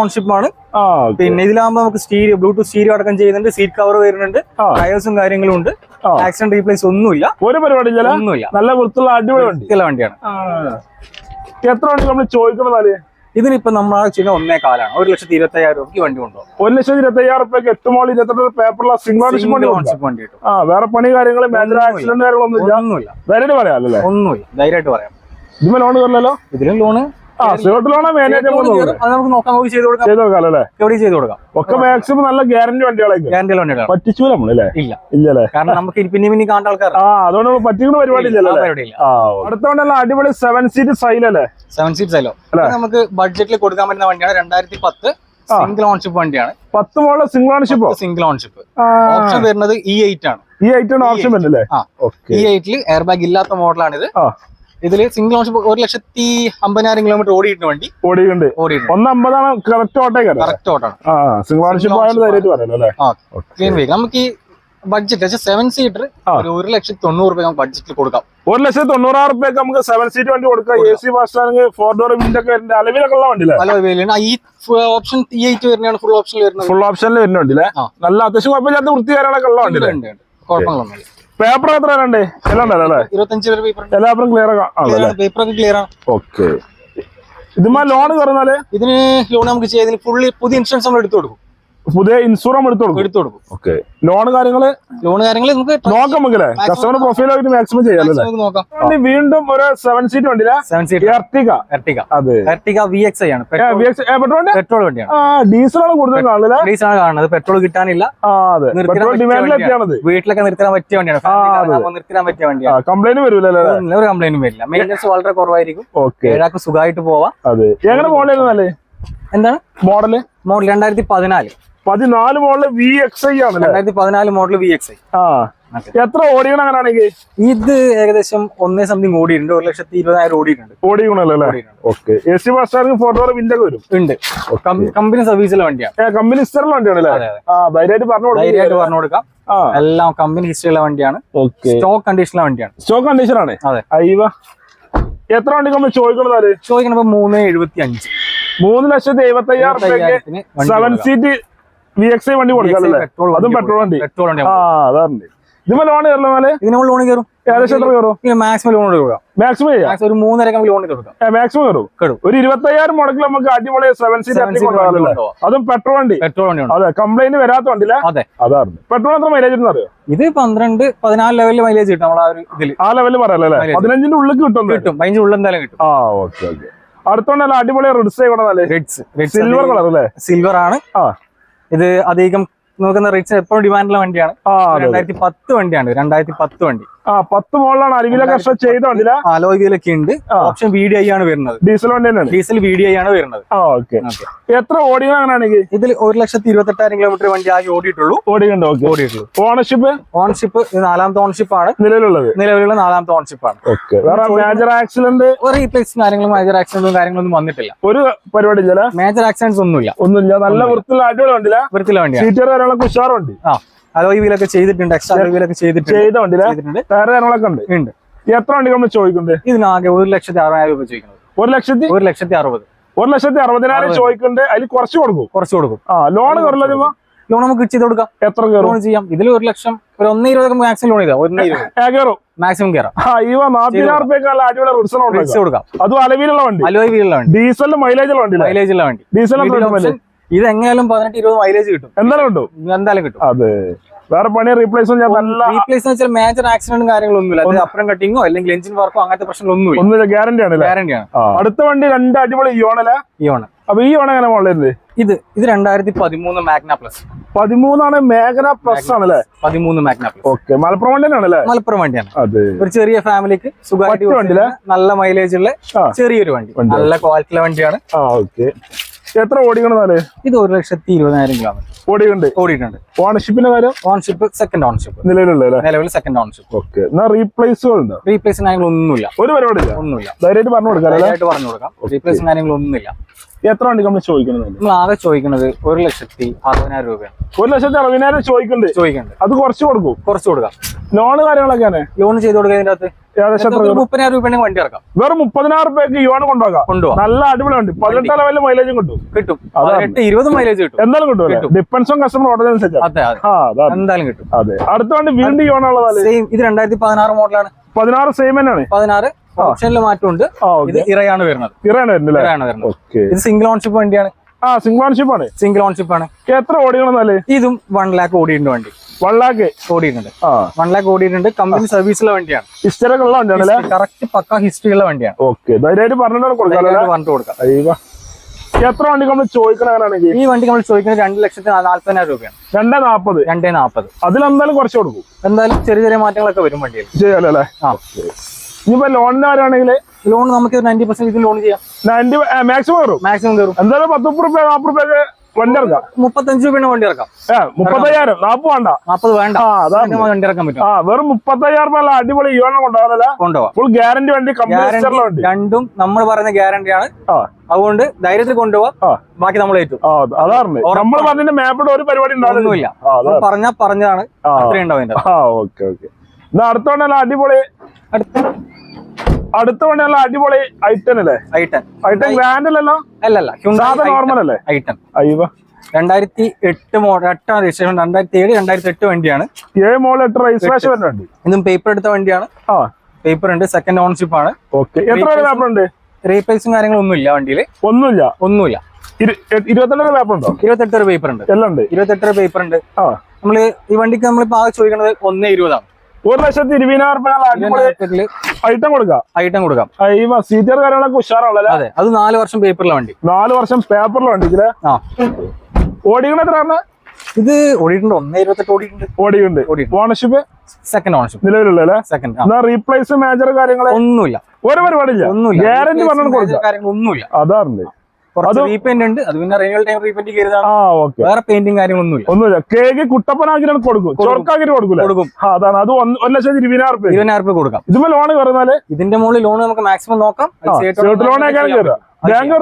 ആ പിന്നെ ഇതിലാകുമ്പോൾ നമുക്ക് സ്റ്റീരിയോ ബ്ലൂടൂത്ത് സ്റ്റീരിയോ അടക്കം ചെയ്യുന്നുണ്ട്. സീറ്റ് കവർ വരുന്നുണ്ട്. ടയേഴ്സും കാര്യങ്ങളും ഉണ്ട്. ആക്സിഡന്റ് റീപ്ലേസ് ഒന്നുമില്ല. ഒരു പരിപാടി ഒന്നുമില്ല. നല്ല വൃത്തിയുള്ള അടിപൊളി വണ്ടി. വണ്ടിയാണ്. എത്ര വണ്ടി നമ്മൾ ചോദിക്കുന്നത് ഇതിനിപ്പോ നമ്മളെ ചെയ്യുന്ന ഒന്നേ കാലാണ്. ഒരു ലക്ഷത്തി ഇരുപത്തി അയ്യായിരം രൂപയ്ക്ക് വണ്ടി കൊണ്ടുപോകും. ഒരു ലക്ഷത്തി ഇരുപത്തി അയ്യായിരം റുപ്യക്ക് എട്ട് മോളിൽ ഇരുപത്തെട്ട് പേപ്പറുള്ള സിംഗിൾ ഓണർഷിപ്പ് വണ്ടി ഓൺഷിപ്പ് വണ്ടി കിട്ടും. ആ വേറെ പണി കാര്യങ്ങൾ മേജർ ആക്സിഡന്റ് കാര്യങ്ങളൊന്നും ഇല്ല ഒന്നുമില്ല. ധൈര്യമായിട്ട് പറയാമല്ലേ ഒന്നുമില്ല. ധൈര്യമായിട്ട് പറയാം. ഇതുമേ ലോൺ കയറില്ലല്ലോ ഇതിലും ലോണ് ആ സിഗരറ്റിലോണോ ലോണോ അത് നമുക്ക് നോക്കാം നമുക്ക് ചെയ്ത് കൊടുക്കാം. ചെയ്ത് അല്ലേ? ചെയ്ത് കൊടുക്കാം. ഒക്കെ മാക്സിമം നല്ല ഗ്യാരണ്ടി വണ്ടികളായിരിക്കും ഗ്യാരണ്ടി വണ്ടികളാണ്. പറ്റിച്ചു നമ്മളല്ലേ ഇല്ല. ഇല്ലല്ലേ? കാരണം നമുക്ക് പിന്നെ പിന്നെ കാണേണ്ട ആൾക്കാർ ആ അതുകൊണ്ട് നമ്മൾ പറ്റിക്കുന്ന പരിപാടി ഇല്ലല്ലോ? അല്ലേ? പരിപാടിയില്ല ആ അടുത്ത വണ്ടിയല്ല അടിപൊളി സെവൻ സീറ്റ് സൈലല്ലേ അല്ലേ? Seven seat Xylo? നമുക്ക് ബഡ്ജറ്റിൽ കൊടുക്കാൻ പറ്റുന്ന വണ്ടിയാണ് രണ്ടായിരത്തി പത്ത് സിംഗിൾ ഓൺഷിപ്പ് വണ്ടിയാണ്. പത്ത് മോളിലെ single ownership single ownership option വരുന്നത് ഇ എയ്റ്റ് ആണ്. ഈ ഐറ്റം ഓപ്ഷൻ വരുന്നല്ലേ ആ. ഓക്കെ. ഇ എയ്റ്റിൽ എയർ ബാഗ് ഇല്ലാത്ത മോഡലാണിത് ആ. ഇതിൽ സിംഗിൾ ഓൺഷിപ്പ് ഒരു ലക്ഷത്തി അമ്പതിനായിരം കിലോമീറ്റർ ഓടിയിട്ടുണ്ട് വണ്ടി. ഓടിയിട്ടുണ്ട്. ഓടിയിട്ടുണ്ട്. ഒന്ന് അമ്പതാണ് കറക്റ്റ് ഓട്ടേക്കാരം കറക്റ്റ് ഓട്ടാണ് ആ സിംഗിൾ അല്ലേ? ക്ലീൻ വെഹിക്കിൾ നമുക്ക് ഈ ബഡ്ജറ്റ് പക്ഷേ സെവൻ സീറ്റർ ഒരു ലക്ഷത്തി തൊണ്ണൂറ് രൂപ നമുക്ക് ബഡ്ജറ്റിൽ കൊടുക്കാം. ഒരു ലക്ഷത്തി തൊണ്ണൂറായിരം രൂപ നമുക്ക് സെവൻ സീറ്റ് വണ്ടി കൊടുക്കാം. A C fast four door വിൻഡൊക്കെ വരുന്ന അലവിലൊക്കെ ഉള്ള വണ്ടിയില്ലേ? പല വേലിയാണ് ഈ ഓപ്ഷൻ ഇ എയ്റ്റ് വരുന്നതാണ് ഫുൾ ഓപ്ഷനിൽ വരുന്നത്. ഫുൾ ഓപ്ഷനിൽ വരുന്ന വണ്ടിയില്ലേ? ആ. നല്ല അത്യാവശ്യം കുഴപ്പമില്ലാത്ത വൃത്തികാരങ്ങളൊക്കെ ഉള്ള വണ്ടിയിലുണ്ട്. കുഴപ്പങ്ങളൊന്നുമില്ല. പേപ്പർ എത്ര വരണ്ടേ എല്ലാം ഉണ്ടല്ലോ അല്ലേ? ഇരുപത്തഞ്ച് വരെ പേപ്പർ എല്ലാ ക്ലിയർ ആണല്ലേ പേപ്പർ ക്ലിയർ ആണ് ഓക്കെ ഇതുമാ ലോൺ കയറുന്നാലേ ഇതിന് ലോൺ നമുക്ക് ചെയ്തതിന് ഫുള്ളി പുതിയ ഇൻഷുറൻസ് നമ്മൾ എടുത്തു കൊടുക്കും. പുതിയ ഇൻഷുറൻസ് എടുത്തു കൊടുക്കും. എടുത്തു കൊടുക്കും. ഓക്കെ ലോൺ കാര്യങ്ങൾ ലോൺ കാര്യങ്ങൾ നമുക്ക് നോക്കാം നമുക്കല്ലേ കസ്റ്റമർ പ്രൊഫൈൽ ആയിട്ട് മാക്സിമം ചെയ്യാല്ലേ നമുക്ക് നോക്കാം. ഇനി വീണ്ടും ഒരു സെവൻ സീറ്റ് വണ്ടിയില്ല സെവൻ സീറ്റ് എർട്ടിക എർട്ടിക അതെ. എർട്ടിക വി എക്സ് ആണ്. പെട്രോൾ പെട്രോൾ വണ്ടിയാണ്. ഡീസൽ ആണ് കൂടുതൽ കാണുന്നത് ഡീസൽ ആണ് കാണുന്നത്. പെട്രോൾ കിട്ടാനില്ല. വീട്ടിലൊക്കെ നിർത്താൻ പറ്റിയ വണ്ടിയാണ്. നിർത്താൻ പറ്റിയ വണ്ടിയാണ്. കംപ്ലൈന്റ് വരില്ല ഒരു കംപ്ലൈന്റും വരില്ല. മെയിന്റെസ് വളരെ കുറവായിരിക്കും. ഓക്കെ ഏഴാൾക്ക് സുഖമായിട്ട് പോവാം. അതെ. എങ്ങനെ മോഡൽ എന്താണ്? മോഡൽ മോഡൽ രണ്ടായിരത്തി പതിനാല്. പതിനാല് മോഡൽ വി എക്സ് ഐ ആണ് രണ്ടായിരത്തി പതിനാല് മോഡൽ വി എക്സ് ഐ ആ. എത്ര ഓടിക്കണം അങ്ങനെയാണെങ്കിൽ? ഇത് ഏകദേശം ഒന്നേ സംതിങ് ഓടിയിട്ടുണ്ട്. ഒരു ലക്ഷത്തി ഇരുപതിനായിരം ഓടിയിട്ടുണ്ട്. ഓടിക്കണല്ലോ അല്ലേ. ഓക്കെ. എ സി ബസ് ആണെങ്കിൽ ഫോർ ഡോർ വിൻഡൊക്കെ വരും? ഉണ്ട്. കമ്പനി സർവീസിലെ വണ്ടിയാണ്. കമ്പനി ഹിസ്റ്ററിലെ വണ്ടിയാണല്ലേ അതെ, അതെ. ആ ധൈര്യമായിട്ട് പറഞ്ഞു ധൈര്യമായിട്ട് പറഞ്ഞു കൊടുക്കാം. എല്ലാം കമ്പനി ഹിസ്റ്ററിലെ വണ്ടിയാണ്. ഓക്കെ. സ്റ്റോക്ക് കണ്ടീഷനിലെ വണ്ടിയാണ്. സ്റ്റോക്ക് കണ്ടീഷൻ ആണ്. അതെ. അയ്യവ. എത്ര വണ്ടി നമ്മൾ ചോദിക്കണത് ചോദിക്കണപ്പോ മൂന്ന് എഴുപത്തി അഞ്ച് മൂന്ന് ലക്ഷത്തി എഴുപത്തി അയ്യായിരം seven seat V X I വണ്ടി കൊടുക്കാല്ലേ പെട്രോൾ അതും പെട്രോൾ വണ്ടി. പെട്രോൾ വണ്ടി ആ അതാണ് ഇതുമ്പോൾ ലോൺ കയറല്ലേ ഇതിന് ലോൺ കയറും. ഏകദേശം എത്ര കയറും? മാക്സിമം ലോൺ കൊടുക്കാം. മാക്സിമം ഒരു മൂന്നര ലോൺ കൊടുക്കാം. മാക്സിമം കയറും. കയറും ഒരു ഇരുപത്തയ്യായിരം മുടക്കിൽ നമുക്ക് അടിപൊളി സെവൻ സീറ്റ്. അതും പെട്രോൾ വണ്ടി. പെട്രോൾ വണ്ടി അതെ കംപ്ലൈന്റ് വരാത്ത വണ്ടിയില്ല അതെ. അതാണ്. പെട്രോൾ എത്ര മൈലേജ് അറിയോ? ഇത് പന്ത്രണ്ട് പതിനാല് ലെവലിൽ മൈലേജ് കിട്ടും നമ്മൾ ആ ഒരു ഇതിൽ ആ ലെവലിൽ പറയാലോ അല്ലേ? Mileage. പതിനഞ്ചിന്റെ ഉള്ളിൽ കിട്ടും കിട്ടും. പതിനഞ്ച് ഉള്ളിൽ എന്തായാലും കിട്ടും. ആ ഓക്കെ ഓക്കെ അടുത്തോണ്ടല്ല അടിപൊളി റിഡ്സ് സിൽവർ കളർ അല്ലേ? സിൽവർ ആണ്. ആ. ഇത് അധികം നോക്കുന്ന റേറ്റ്സ് എപ്പോഴും ഡിമാൻഡുള്ള വണ്ടിയാണ്. രണ്ടായിരത്തി പത്ത് വണ്ടിയാണ്. രണ്ടായിരത്തി പത്ത് വണ്ടി. ആ പത്ത് മോളിലാണ്. അരുവിലെ കഷ്ട ചെയ്ത അലോയ് വീലൊക്കെ ഉണ്ട്. ഓപ്ഷൻ വി ഡി ഐ ആണ് വരുന്നത്. ഡീസൽ വണ്ടി തന്നെയാണ്? ഡീസൽ വി ഡി ഐ ആണ് വരുന്നത്. ഓക്കെ. എത്ര ഓടികൾ അങ്ങനെയാണെങ്കിൽ? ഇതിൽ ഒരു ലക്ഷത്തി ഇരുപത്തെട്ടായിരം കിലോമീറ്റർ വണ്ടി ആകെ ഓടിയിട്ടുള്ളൂ. ഓടിയുണ്ട് ഓക്കെ. ഓടിയിട്ടുള്ളൂ. ഓണർഷിപ്പ് ഓണർഷിപ്പ് നാലാമത്തെ ഓണർഷിപ്പ് ആണ്. നിലവിലുള്ളത്? നിലവിലുള്ള നാലാമത്തെ ഓണർഷിപ്പ് ആണ്. വേറെ മേജർ ആക്സിഡന്റ് ഒരു റീപ്ലേസും കാര്യങ്ങളും മേജർ ആക്സിഡന്റും കാര്യങ്ങളൊന്നും വന്നിട്ടില്ല. ഒരു പരിപാടി മേജർ ആക്സിഡൻസ് ഒന്നുമില്ല. ഒന്നുമില്ല. നല്ല വൃത്തിയുള്ള അടിപൊളി വണ്ടിയില്ല വൃത്തിയുള്ള വണ്ടിയാണ്. സീറ്റർ കാര്യങ്ങളൊക്കെ ഉഷാറുണ്ട്. ആ. അലോയ് വീലൊക്കെ ചെയ്തിട്ടുണ്ട് എക്സ്ട്രാ അലോയ് വീലൊക്കെ ചെയ്തിട്ടുണ്ട്. വേറെ കാര്യങ്ങളൊക്കെ ഉണ്ട്. ഉണ്ട്. എത്ര വണ്ടി നമ്മൾ ചോദിക്കുന്നത്? ഇതിനാകെ ഒരു ലക്ഷത്തി അറുപതിനായിരം രൂപ ചോദിക്കുന്നത്. ഒരു ലക്ഷത്തി? ഒരു ലക്ഷത്തി അറുപത്. ഒരു ലക്ഷത്തി അറുപതിനായിരം അറുപത്. ചോദിക്കുന്നുണ്ട്. അതിൽ കുറച്ച് കൊടുക്കും. കുറച്ച് കൊടുക്കും. ആ ലോൺ കയറില്ല ലോൺ നമുക്ക് ചെയ്ത് കൊടുക്കാം. എത്ര ലോൺ ചെയ്യാം. ഇതിൽ ഒരു ലക്ഷം ഒരു ഒന്നേ ഇരുപത് മാക്സിമം ലോൺ ചെയ്താൽ ഒന്നേ ഇരുപത്. മാക്സിമം കയറാം. ഇവ അടിപൊളി കൊടുക്കാം. അതും അലവിലുള്ള വണ്ടി. അലോയ് വീലുള്ള വണ്ടി. ഡീസലിന് മൈലേജ് ഉള്ള വണ്ടി മൈലേജ് ഉള്ള വണ്ടി. ഡീസൽ ഇത് എങ്ങനെയാലും പതിനെട്ട് ഇരുപത് മൈലേജ് കിട്ടും. എന്തായാലും കിട്ടും. എന്തായാലും കിട്ടും. അതെ. വേറെ പണി റീപ്ലേസ് റീപ്ലേസ് വെച്ചാൽ മേജർ ആക്സിഡന്റും കാര്യങ്ങളൊന്നുമില്ല. അത് അപ്പുറം കട്ടിങ്ങോ അല്ലെങ്കിൽ എഞ്ചിൻ വർക്കോ അങ്ങനത്തെ പ്രശ്നങ്ങളൊന്നുമില്ല. ഒന്നുമില്ല ഗ്യാരണ്ടി ആണ് ഗ്യാരണ്ടി ആണ്. അടുത്ത വണ്ടി രണ്ട് അടിപൊളി ഇയോണല്ലേ ഈ ഓണ് അപ്പൊ ഈ ഓൺ എങ്ങനെ മോളിലുണ്ട് ഇത് ഇത് രണ്ടായിരത്തി പതിമൂന്ന് മാഗ്ന പ്ലസ് പതിമൂന്നാണ് മേഘന പ്ലസ് ആണല്ലേ? പതിമൂന്ന് മാഗ്ന പ്ലസ് ഓക്കെ മലപ്പുറം വണ്ടി തന്നെയാണല്ലേ? മലപ്പുറം വണ്ടിയാണ്. അതെ. ഒരു ചെറിയ ഫാമിലിക്ക് സുഖമായിട്ട് നല്ല മൈലേജ് ഉള്ള ചെറിയൊരു വണ്ടി. നല്ല ക്വാളിറ്റിയുള്ള വണ്ടിയാണ്. ഓക്കെ എത്ര ഓടിക്കണതാൽ ഇത് ഒരു ലക്ഷത്തി ഇരുപതിനായിരം കിലോമീറ്റർ. ഓടിക്കണ്ട് ഓടിയിട്ടുണ്ട്. ഓണർഷിപ്പിന്റെ കാര്യം? ഓൺഷിപ്പ് സെക്കൻഡ് ഓൺഷിപ്പ് നിലവിലുള്ള നിലവിൽ സെക്കൻഡ് ഓൺഷിപ്പ് ഓക്കെ. എന്നാ റീപ്ലേസുകൾ ഉണ്ടോ റീപ്ലേസും കാര്യങ്ങളൊന്നുമില്ല. ഒരു പരിപാടിയില്ല? ഒന്നുമില്ല. ധൈര്യമായിട്ട് പറഞ്ഞു കൊടുക്കാം ധൈര്യമായിട്ട് പറഞ്ഞു കൊടുക്കാം. റീപ്ലേസും കാര്യങ്ങളൊന്നുമില്ല. എത്ര വണ്ടി നമ്മൾ ചോദിക്കുന്നത് നമ്മൾ ആകെ ചോദിക്കുന്നത് ഒരു ലക്ഷത്തി അറുപതിനായിരം രൂപയാണ്. ഒരു ലക്ഷത്തി അറുപതിനായിരം ചോദിക്കുന്നുണ്ട് ചോദിക്കുന്നുണ്ട് അത് കുറച്ച് കൊടുക്കും. കുറച്ച് കൊടുക്കാം. ലോൺ കാര്യങ്ങളൊക്കെയാണ് ലോൺ ചെയ്ത് കൊടുക്കുന്നതിന്റെ അകത്ത്. മുപ്പതിനായിരം വണ്ടി ഇറക്കാം. വെറും മുപ്പതിനായിരം രൂപയ്ക്ക് യുവാണ് കൊണ്ടുപോകാം. കൊണ്ടുപോകാം. നല്ല അടിപൊളി വണ്ടി. പതിനെട്ട് ലെവലിൽ മൈലേജും കിട്ടും. കിട്ടും. പതിനെട്ട് ഇരുപത് മൈലേജ് കിട്ടും. എന്തായാലും കിട്ടും ഡിപ്പൻസും കസ്റ്റമർ ഓർഡർ അനുസരിച്ച് അതെ എന്തായാലും കിട്ടും. അതെ. അടുത്ത വണ്ടി വീണ്ടും യുവാണുള്ളതാണ് സെയിം ഇത് രണ്ടായിരത്തി പതിനാറ് മോഡലാണ് പതിനാറ് സെയിം തന്നെയാണ്. പതിനാറ് ഓപ്ഷനിൽ മാറ്റമുണ്ട്. ഉണ്ട് ഇത് ഇറയാണ് വരുന്നത്. ഇറയാണ് വരുന്നത് ഇറയാണ് വരുന്നത്. ഓക്കെ. ഇത് സിംഗിൾ ഓൺഷിപ്പ് വണ്ടിയാണ്. ആ സിംഗിൾ ഓൺഷിപ്പ് ആണ്. സിംഗിൾ ഓൺഷിപ്പ് ആണ്. എത്ര ഓടിക്കണമെന്നല്ലേ? ഇതും വൺ ലാക്ക് ഓടിയിട്ടുണ്ട് വണ്ടി. വൺ ലാക്ക് ഓടിയിട്ടുണ്ട്. വൺ ലാക്ക് ഓടിയിട്ടുണ്ട്. കമ്പനി സർവീസുള്ള വണ്ടിയാണ്. ഹിസ്റ്ററി ഉള്ള വണ്ടിയാണല്ലേ കറക്റ്റ് പക്ക ഹിസ്റ്ററി ഉള്ള വണ്ടിയാണ്. ഓക്കെ. ധൈര്യമായിട്ട് പറഞ്ഞിട്ട് കൊടുക്കാം പറഞ്ഞിട്ട് കൊടുക്കാം. എത്ര വണ്ടി നമ്മൾ ചോദിക്കണം അങ്ങനെയാണെങ്കിൽ? ഈ വണ്ടി നമ്മൾ ചോദിക്കുന്നത് രണ്ട് ലക്ഷത്തി നാല്പതിനായിരം രൂപയാണ്. രണ്ടേ നാപ്പത്. രണ്ടേ നാൽപ്പത് അതിലെന്തായാലും കുറച്ച് കൊടുക്കും. എന്തായാലും ചെറിയ ചെറിയ മാറ്റങ്ങളൊക്കെ വരും വണ്ടിയിൽ. ചെയ്യാലോ ഇനിയിപ്പോ ലോൺ ആരാണെങ്കിൽ ലോൺ നമുക്ക് നയന്റി പെർസെന്റ് ലോൺ ചെയ്യാം. നയന്റി മാക്സിമം കയറും. മാക്സിമം കയറും. എന്തായാലും പത്ത് റുപ്യ നാപ്പത് റുപ്യ വണ്ടി ഇറക്കാം. മുപ്പത്തഞ്ച് രൂപയാണ് വണ്ടി ഇറക്കാം. മുപ്പത്തയ്യായിരം. നാപ്പ് വേണ്ട. നാൽപ്പത് വേണ്ട. വണ്ടി ഇറക്കാൻ പറ്റും. ആ വെറും മുപ്പത്തയ്യായിരം അല്ല അടിപൊളി യുവണം കൊണ്ടുപോകാനല്ല. കൊണ്ടുപോവാം ഫുൾ ഗ്യാരണ്ടി വണ്ടി ഗ്യാരണ്ടി വണ്ടി. രണ്ടും നമ്മൾ പറയുന്ന ഗ്യാരണ്ടിയാണ് ആ. അതുകൊണ്ട് ധൈര്യത്തിൽ കൊണ്ടുപോവാ. ബാക്കി നമ്മൾ ഏറ്റവും നമ്മൾ പറഞ്ഞ മാപ്പിടെ ഒരു പരിപാടി പറഞ്ഞാൽ പറഞ്ഞതാണ്. അത്രയും ഉണ്ടാവും ഓക്കെ ഓക്കെ. എന്നാ അടുത്ത വണ്ണല്ല അടിപൊളി. അടുത്ത വണ്ടി അടിപൊളി ഐറ്റൻ അല്ലേ? ഐറ്റൻ ഐറ്റൻ ഗ്രാൻഡ് അല്ലല്ലോ? അല്ലല്ല നോർമൽ അല്ലേ? ഐറ്റൻ അയ്യോ. രണ്ടായിരത്തി എട്ട് മോഡൽ എട്ടാണ് രജിസ്ട്രേഷൻ രണ്ടായിരത്തി ഏഴ് രണ്ടായിരത്തി എട്ട് വണ്ടിയാണ് ഏഴ് മോഡൽ എട്ട്. രജിസ്ട്രേഷൻ വണ്ടി ഇന്നും പേപ്പർ എടുത്ത വണ്ടിയാണ്. ആ. പേപ്പർ ഉണ്ട് സെക്കൻഡ് ഓൺഷിപ്പ് ആണ്. ഓക്കെ എത്ര പേപ്പർ ഉണ്ട്? റീപ്ലേസും കാര്യങ്ങളൊന്നും ഇല്ല വണ്ടിയിൽ ഒന്നുമില്ല. ഒന്നുമില്ല. ഇരുപത്തെട്ടര പേപ്പർ ഉണ്ടോ? ഇരുപത്തെട്ട് പേപ്പർ ഉണ്ട്. എല്ലാം ഉണ്ട്. ഇരുപത്തെട്ട് പേപ്പർ ഉണ്ട്. നമ്മൾ ഈ വണ്ടിക്ക് നമ്മളിപ്പോ ആകെ ചോദിക്കുന്നത് ഒന്നേ ഇരുപതാണ്. ഒരു ലക്ഷത്തി ഇരുപതിനായിരം റുപ്യ ഐറ്റം കൊടുക്കാം? ഐറ്റം കൊടുക്കാം. ഈ സീറ്റർ കാര്യങ്ങളൊക്കെ ഉഷാറാണല്ലോ അതെ അത് നാല് വർഷം പേപ്പറിലെ വണ്ടി. നാല് വർഷം പേപ്പറിൽ വണ്ടി ആ. ഓടിക്കണ എത്ര ഇത് ഓടിയിട്ടുണ്ട് ഒന്നേ ഇരുപത്തെട്ട് ഓടിയിട്ടുണ്ട്. ഓടിയുണ്ട് ഓടിയിട്ടുണ്ട്. ഓണർഷിപ്പ് സെക്കൻഡ് ഓണർഷിപ്പ് നിലവിലുള്ള സെക്കൻഡ് റീപ്ലേസ് മേജർ കാര്യങ്ങൾ? ഒന്നുമില്ല. ഒരു പരിപാടിയില്ല. ഒന്നുമില്ല. ഗ്യാരണ്ടി പറഞ്ഞു കാര്യങ്ങളൊന്നുമില്ല. അതാറുണ്ട് ഒന്നുമില്ല. കേക്ക് കുട്ടപ്പനാക്കിട്ട് കൊടുക്കും. ചൊറുക്കാക്കിട്ട് കൊടുക്കില്ല കൊടുക്കും. അതാണ്. അത് ഒരു ലക്ഷത്തി ഇരുപതിനായിരം റുപ്യ. ഇരുപതിനായിരം രൂപ കൊടുക്കാം. ഇതുമ്പോ ലോണ് കയറുന്നാൽ? ഇതിന്റെ മുകളിൽ ലോൺ നമുക്ക് മാക്സിമം നോക്കാം. ലോൺ ബാങ്ക്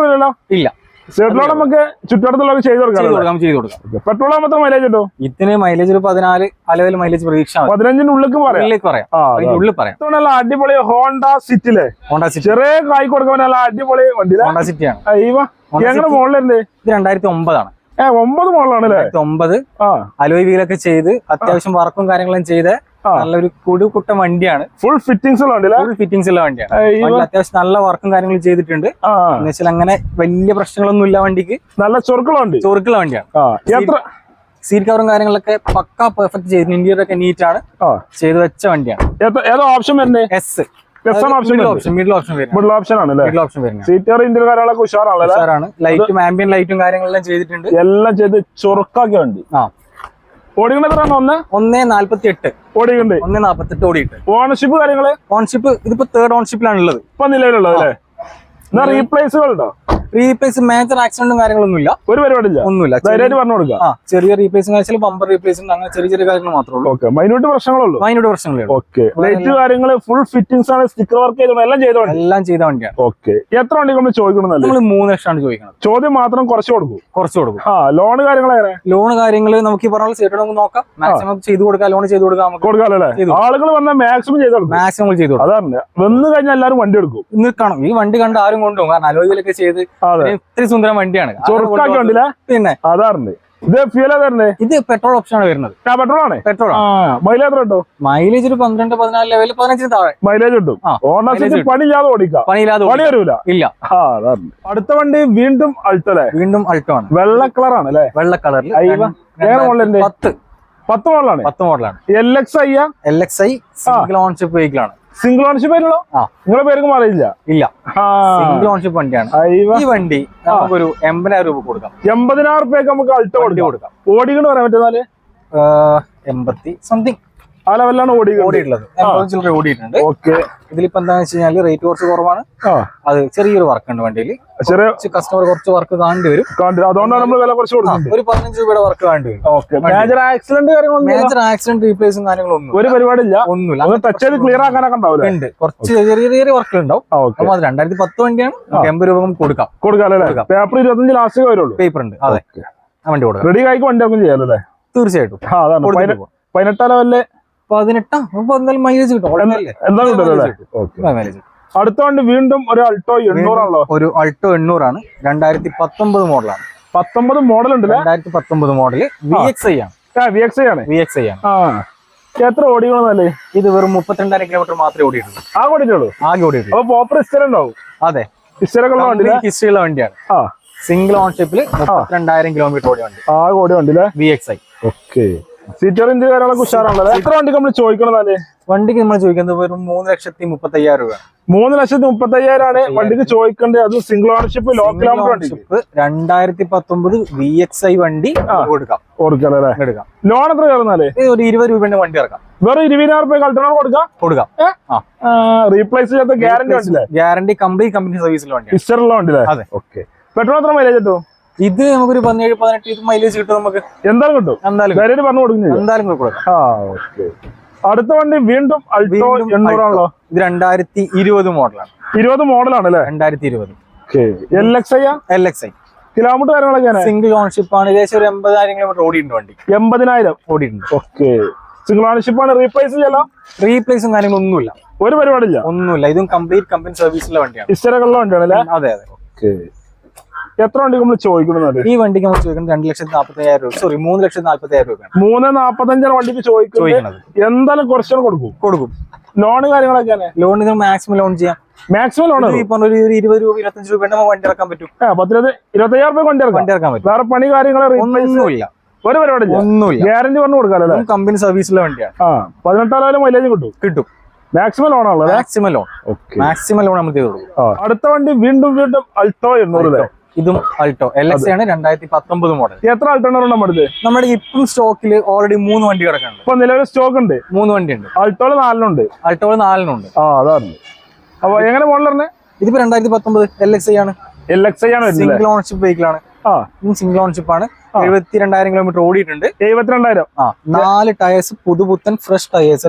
ഇല്ല. ലോൺ നമുക്ക് ചുറ്റടത്തുള്ളവർക്ക് ചെയ്ത് കൊടുക്കാം ചെയ്ത് കൊടുക്കാം പെട്രോൾ മാത്രം മൈലേജ് കിട്ടും? ഇതിന് മൈലേജ് ഒരു പതിനാല് അലവിൽ മൈലേജ് പ്രതീക്ഷ. പതിനഞ്ചിന്റെ ഉള്ളിലേക്ക് പറയാം. പറയാം. ഉള്ളിൽ പറയാം. നല്ല അടിപൊളി ഹോണ്ട സിറ്റിലെ ഹോണ്ട സിറ്റി. ചെറിയ കായ് കൊടുക്കാൻ നല്ല അടിപൊളി വണ്ടി ഹോണ്ട സിറ്റിയാണ്. എങ്ങനെ മോളിലുണ്ട് ഇത് രണ്ടായിരത്തി ഒമ്പതാണ്. ഏ ഒമ്പത് മോളിലാണ് ഒമ്പത് അലോയ് വീലൊക്കെ ചെയ്ത് അത്യാവശ്യം വർക്കും കാര്യങ്ങളും ചെയ്ത്. നല്ലൊരു കുടുകുട്ട വണ്ടിയാണ്. ഫുൾ ഫിറ്റിംഗ്സ് ഉള്ള വണ്ടിയില്ലേ? ഫുൾ ഫിറ്റിംഗ്സ് ഉള്ള വണ്ടിയാണ്. അത്യാവശ്യം നല്ല വർക്കും കാര്യങ്ങളും ചെയ്തിട്ടുണ്ട്. എന്ന് വെച്ചാൽ അങ്ങനെ വലിയ പ്രശ്നങ്ങളൊന്നും ഇല്ല വണ്ടിക്ക്. നല്ല ചൊറുക്കുള്ള വണ്ടി? ചൊറുക്കുള്ള വണ്ടിയാണ്. സീറ്റ് കവറും കാര്യങ്ങളൊക്കെ പക്ക പെർഫെക്റ്റ് ചെയ്തു ഇന്റീരിയർ ഒക്കെ നീറ്റ് ആണ്. ചെയ്തു വെച്ച വണ്ടിയാണ്. ഏതോ ഓപ്ഷൻ വരുന്നത്. എസ് മിഡിൽ ഓപ്ഷൻ ആണ് സീറ്റർ ഇന്ത്യൻ കാര്യങ്ങളൊക്കെ ലൈറ്റും ആംബിയൻ ലൈറ്റും കാര്യങ്ങളെല്ലാം ചെയ്തിട്ടുണ്ട്. എല്ലാം ചെയ്ത് ചൊറുക്കാക്കിയ വണ്ടി. ആ ഓടിക്കണ എത്ര ഒന്ന്? ഒന്നേ നാല്പത്തി എട്ട് ഓടിക്കണ്ട് ഒന്നേ നാല്പത്തെട്ട് ഓടിയിട്ട്. ഓണർഷിപ്പ് കാര്യങ്ങൾ? ഓൺഷിപ്പ് ഇതിപ്പോ തേർഡ് ഓൺഷിപ്പിലാണ് ഉള്ളത് ഇപ്പൊ നിലവിലുള്ളത് അല്ലേ? എന്നാ റീപ്ലേസുകൾ ഉണ്ടോ റീപ്ലേസ് മേജർ ആക്സിഡന്റും കാര്യങ്ങളൊന്നും ഇല്ല ഒരു പരിപാടിയില്ല. ഒന്നുമില്ല. ധൈര്യമായിട്ട് പറഞ്ഞു കൊടുക്കുക. ആ ചെറിയ റീപ്ലേസിംഗ് ആയാലും ബമ്പർ റീപ്ലേസും അങ്ങനെ ചെറിയ ചെറിയ കാര്യങ്ങൾ മാത്രമേ ഉള്ളൂ. ഓക്കെ മൈന്യൂട്ട് പ്രശ്നങ്ങളുള്ളൂ അതിനോട് പ്രശ്നങ്ങളേ ഓക്കെ ലൈറ്റ് കാര്യങ്ങൾ ഫുൾ ഫിറ്റിംഗ്സ് ആണ് സ്റ്റിക്കർ വർക്ക് ചെയ്തോ എല്ലാം ചെയ്ത എല്ലാം ചെയ്ത വണ്ടിയാണ്. ഓക്കെ എത്ര വണ്ടി നമ്മൾ ചോദിക്കണം നമ്മൾ മൂന്ന് ലക്ഷമാണ് ചോദിക്കുന്നത് ചോദ്യം മാത്രം കുറച്ച് കൊടുക്കും. കുറച്ച് കൊടുക്കും. ആ ലോൺ കാര്യങ്ങൾ ലോൺ കാര്യങ്ങൾ നമുക്ക് ഈ പറഞ്ഞ സീറ്റ് നമുക്ക് നോക്കാം. മാക്സിമം ചെയ്ത് കൊടുക്കാം ലോൺ ചെയ്ത് കൊടുക്കാം കൊടുക്കാമല്ലേ ആളുകൾ വന്നാൽ മാക്സിമം ചെയ്ത് കൊടുക്കും. മാക്സിമം ചെയ്ത് കൊടുക്കാം. അതാണ്. വന്നു കഴിഞ്ഞാൽ എല്ലാവരും വണ്ടി എടുക്കും. നിൽക്കണം ഈ വണ്ടി കണ്ട് ആരും കൊണ്ടുപോകും. കാരണം അലോയിലൊക്കെ ചെയ്ത് ഇത്രയും- സുന്ദരം വണ്ടിയാണ്. പിന്നെ. അതാറുണ്ട് ഇത് ഫ്യൂൽ ഏതായിരുന്നേ ഇത് പെട്രോൾ ഓപ്ഷൻ ആണ് വരുന്നത്. പെട്രോൾ ആണ്? പെട്രോൾ മൈലേജ് കിട്ടും? മൈലേജ് ഒരു പന്ത്രണ്ട് പതിനാല് ലെവലിൽ പതിനഞ്ചിന് താഴെ. മൈലേജ് കിട്ടും. കിട്ടും. പണിയില്ലാതെ ഓടിക്കാം. പണിയില്ലാതെ പണി. വരൂല. ഇല്ല. അടുത്ത വണ്ടി വീണ്ടും അൾട്ടല്ലേ വീണ്ടും അൾട്ടോ ആണ്. വെള്ള കളറാണ് അല്ലേ? വെള്ള കളറിൽ? പത്ത്. പത്ത് മോഡലാണ് പത്ത് മോഡലാണ് L X I L X I single ownership vehicle ആണ്. സിംഗിൾ ഓൺഷിപ്പ് ആയിരുന്നോ നിങ്ങളെ പേർക്ക് മാറിയില്ല ഇല്ല. സിംഗിൾ ഓൺഷിപ്പ് വണ്ടിയാണ്. ഈ വണ്ടി നമുക്കൊരു എൺപതിനായിരം രൂപ കൊടുക്കാം. എൺപതിനായിരം റുപ്യക്ക് നമുക്ക് അൾട്ടോ വണ്ടി കൊടുക്കാം. ഓടികൾ പറയാൻ പറ്റുന്നാൽ എൺപത്തി സംതിങ് ആ ലെവലിലാണ് ഓടിയിട്ടുള്ളത്. ചില്ലറ ഓടിയിട്ടുണ്ട്. ഓക്കെ. ഇതിലിപ്പോ എന്താണെന്ന് വെച്ച് കഴിഞ്ഞാൽ റേറ്റ് കുറച്ച് കുറവാണ്. അത് ചെറിയൊരു വർക്ക് ഉണ്ട് വണ്ടിയിൽ ചെറിയ കസ്റ്റമർ കുറച്ച് വർക്ക് കാണേണ്ടി വരും. കണ്ടി അതുകൊണ്ടാണ് നമ്മൾ വില കുറച്ച് കൊടുക്കുന്നത്. ഒരു പതിനഞ്ച് രൂപയുടെ വർക്ക് കാണേണ്ടി വരും. Major accident. മേജർ ആക്സിഡന്റ് റീപ്ലേസും കാര്യങ്ങളൊന്നും ഒരു പരിപാടിയില്ല. ഒന്നുമില്ല. ഒന്ന് ടച്ച് ചെയ്ത് ക്ലിയർ ആക്കാനൊക്കെ ഉണ്ടാവില്ല? ഉണ്ട്. കുറച്ച് ചെറിയ ചെറിയ വർക്കുകൾ ഉണ്ടാവും അപ്പൊ അത് രണ്ടായിരത്തി പത്ത് വണ്ടിയാണ്. എൺപത് രൂപ കൊടുക്കാം. കൊടുക്കാം. പേപ്പർ ഇരുപത്തഞ്ച് ലാസ്റ്റ് വരുള്ളൂ. പേപ്പർ ഉണ്ട്. അതെ. വണ്ടി കൊടുക്കാം. റെഡി ആയിക്കോ വണ്ടി ചെയ്യാലോ അല്ലേ? തീർച്ചയായിട്ടും. പതിനെട്ടാം ലെവലിൽ പതിനെട്ടാ? എന്തായാലും മൈലേജ് കിട്ടും. അടുത്ത വണ്ടി വീണ്ടും ഒരു അൾട്ടോ എണ്ണൂറാണല്ലോ? ഒരു അൾട്ടോ എണ്ണൂറാണ്. രണ്ടായിരത്തി പത്തൊമ്പത് മോഡലാണ്. പത്തൊമ്പത് മോഡൽ ഉണ്ട് രണ്ടായിരത്തി പത്തൊമ്പത് മോഡൽ വി എക്സ് ഐ ആണ്. വി എക്സ് ഐ ആണ്. വി എക്സ് ഐ ആണ്. എത്ര ഓടിക്കണമെന്നല്ലേ ഇത് വെറും മുപ്പത്തിരണ്ടായിരം കിലോമീറ്റർ മാത്രമേ ഓടിയിട്ടുള്ളൂ. ആ ഓടിയിട്ടുള്ളൂ? ആകെ ഓടിയിട്ടുള്ളൂ. അപ്പൊ പ്രോപ്പർ ഹിസ്റ്റർ ഉണ്ടാവും? അതെ. ഹിസ്റ്ററൊക്കെ ഉള്ള വണ്ടി ഹിസ്റ്ററിയുള്ള വണ്ടിയാണ്. ആ. സിംഗിൾ ഓൺഷിപ്പിൽ മുപ്പത്തിരണ്ടായിരം കിലോമീറ്റർ ഓടിയ വണ്ടി. ആ ഓടിയ വണ്ടി വി എക്സ് ഐ ഓക്കെ. സീറ്ററിന്റെ കാര്യങ്ങളൊക്കെ ഉഷാറാണല്ലോ? എത്ര വണ്ടി നമ്മൾ ചോദിക്കണതല്ലേ വണ്ടിക്ക് നമ്മൾ ചോദിക്കുന്നത് വെറും മൂന്ന് ലക്ഷത്തി മുപ്പത്തി അയ്യായിരം രൂപ മൂന്ന് ലക്ഷത്തി മുപ്പത്തി അയ്യായിരം ആണ് വണ്ടിക്ക് ചോദിക്കേണ്ടത്. അത് സിംഗിൾ ഓണർഷിപ്പ് ലോക്കൽ കിലോമീറ്റർ വണ്ടി രണ്ടായിരത്തി പത്തൊമ്പത് വി എക്സ് ഐ വണ്ടി കൊടുക്കാം എടുക്കാം. ലോൺ എത്ര കയറുന്നാലേ ഒരു ഇരുപത് രൂപയുടെ വണ്ടി ഇറക്കാം. വെറും ഇരുപതിനായിരം റുപ്യ കൾട്ടണർ കൊടുക്കാം? കൊടുക്കാം. റീപ്ലേസ് ചെയ്യാത്ത ഗ്യാരണ്ടി വണ്ടി ഗ്യാരണ്ടി കംപ്ലീറ്റ് കമ്പനി സർവീസിലെ വണ്ടിയാണ്. ഉള്ള വണ്ടിയില്ലേ? അതെ. ഓക്കെ പെട്രോൾ എത്ര മൈലേജ് കിട്ടും ഇത് നമുക്കൊരു പതിനേഴ് പതിനെട്ട് ഇത് മൈലേജ് കിട്ടും നമുക്ക്. എന്തായാലും കിട്ടും. എന്തായാലും പറഞ്ഞു കൊടുക്കുന്നു എന്തായാലും കൊടുക്കാം. ആ ഓക്കെ. അടുത്ത വണ്ടി വീണ്ടും അൾട്ടോ എണ്ണൂറാണല്ലോ? ഇത് രണ്ടായിരത്തി ഇരുപത് മോഡലാണ്. ഇരുപത് മോഡലാണ് അല്ലേ? രണ്ടായിരത്തി ഇരുപത് L X I L X I kilometre കാര്യങ്ങളൊക്കെ സിംഗിൾ ഓൺഷിപ്പ് ആണ്. ഏകദേശം ഒരു എൺപതിനായിരം കിലോമീറ്റർ ഓടിയിട്ടുണ്ട് വണ്ടി. എൺപതിനായിരം? ഓടിയിട്ടുണ്ട്. ഓക്കെ. സിംഗിൾ ഓൺഷിപ്പ് ആണ്. റീപ്ലേസ് ചെയ്യാലോ റീപ്ലേസും കാര്യങ്ങളൊന്നുമില്ല ഒരു പരിപാടിയില്ല? ഒന്നുമില്ല. ഇതും കംപ്ലീറ്റ് കമ്പനി സർവീസിലെ വണ്ടിയാണ്. ഇസ്റ്റരകളിലെ വണ്ടിയാണ് അല്ലേ? അതെ അതെ. ഓക്കെ. എത്ര വണ്ടി നമ്മൾ ചോദിക്കുന്നത് ഈ വണ്ടിക്ക് നമ്മൾ ചോദിക്കുന്നത് രണ്ട് ലക്ഷത്തി നാൽപ്പത്തി അയ്യായിരം രൂപ. സോറി മൂന്ന് ലക്ഷത്തി നാൽപ്പത്തി രൂപ മൂന്ന് നാല്പത്തഞ്ചര വണ്ടിക്ക് ചോദിക്കുന്നത്. എന്തായാലും കുറച്ചുകൂടെ കൊടുക്കും. കൊടുക്കും. ലോണ് കാര്യങ്ങളൊക്കെ ലോൺ മാക്സിമം ലോൺ ചെയ്യാം. മാക്സിമം ലോൺ ഇരുപത് രൂപ ഇരുപത്തഞ്ച് രൂപ വണ്ടി ഇറക്കാൻ പറ്റും. ഇരുപത്തയ്യായിരം രൂപ വണ്ടി വണ്ടി ഇറക്കാൻ പറ്റും. വേറെ പണി ഒന്നുമില്ല. ഒരു പരിപാടി ഒന്നുമില്ല. ഗ്യാരണ്ടി പറഞ്ഞു കൊടുക്കാമല്ലോ കമ്പനി സർവീസിലെ വണ്ടിയാണ് ആ പതിനെട്ടാലായാലും മൈലേജ് കിട്ടും. കിട്ടും. മാക്സിമം ലോണാണല്ലോ മാക്സിമം ലോൺ മാക്സിമം ലോൺ നമ്മൾ ചെയ്ത് കൊടുക്കും അടുത്ത വണ്ടി വീണ്ടും വീണ്ടും അൾട്ടോ എണ്ണൂറ് അല്ലേ? ഇതും അൾട്ടോ എൽ എക്സ് ആണ് രണ്ടായിരത്തി പത്തൊമ്പത് മോഡൽ എത്ര അൾട്ടോണർ നമ്മുടെ നമ്മുടെ ഇപ്പം സ്റ്റോക്കിൽ ഓൾറെഡി മൂന്ന് വണ്ടി കിടക്കുന്നുണ്ട്. ഇപ്പൊ നിലവിൽ സ്റ്റോക്ക് ഉണ്ട്? മൂന്ന് വണ്ടി ഉണ്ട് അൾട്ടോൾ നാലിനുണ്ട്. അൾട്ടോൾ നാലിനുണ്ട്. ആ അതാണ്. അപ്പൊ എങ്ങനെ മോഡലറിന് ഇതിപ്പോ രണ്ടായിരത്തി പത്തൊമ്പത് എൽ എക്സ് ആണ്. എൽ എക്സ് ആണ് സിംഗിൾ ഓണർഷിപ്പ് വെഹിക്കിൾ ആണ്. ആ ഇതും സിംഗിൾ ഓൺഷിപ്പ് ആണ്. എഴുപത്തി രണ്ടായിരം കിലോമീറ്റർ ഓടിയിട്ടുണ്ട്. എഴുപത്തിരണ്ടായിരം? ആ നാല് ടയേഴ്സ് പുതുപുത്തൻ ഫ്രഷ് ടയേഴ്സ്.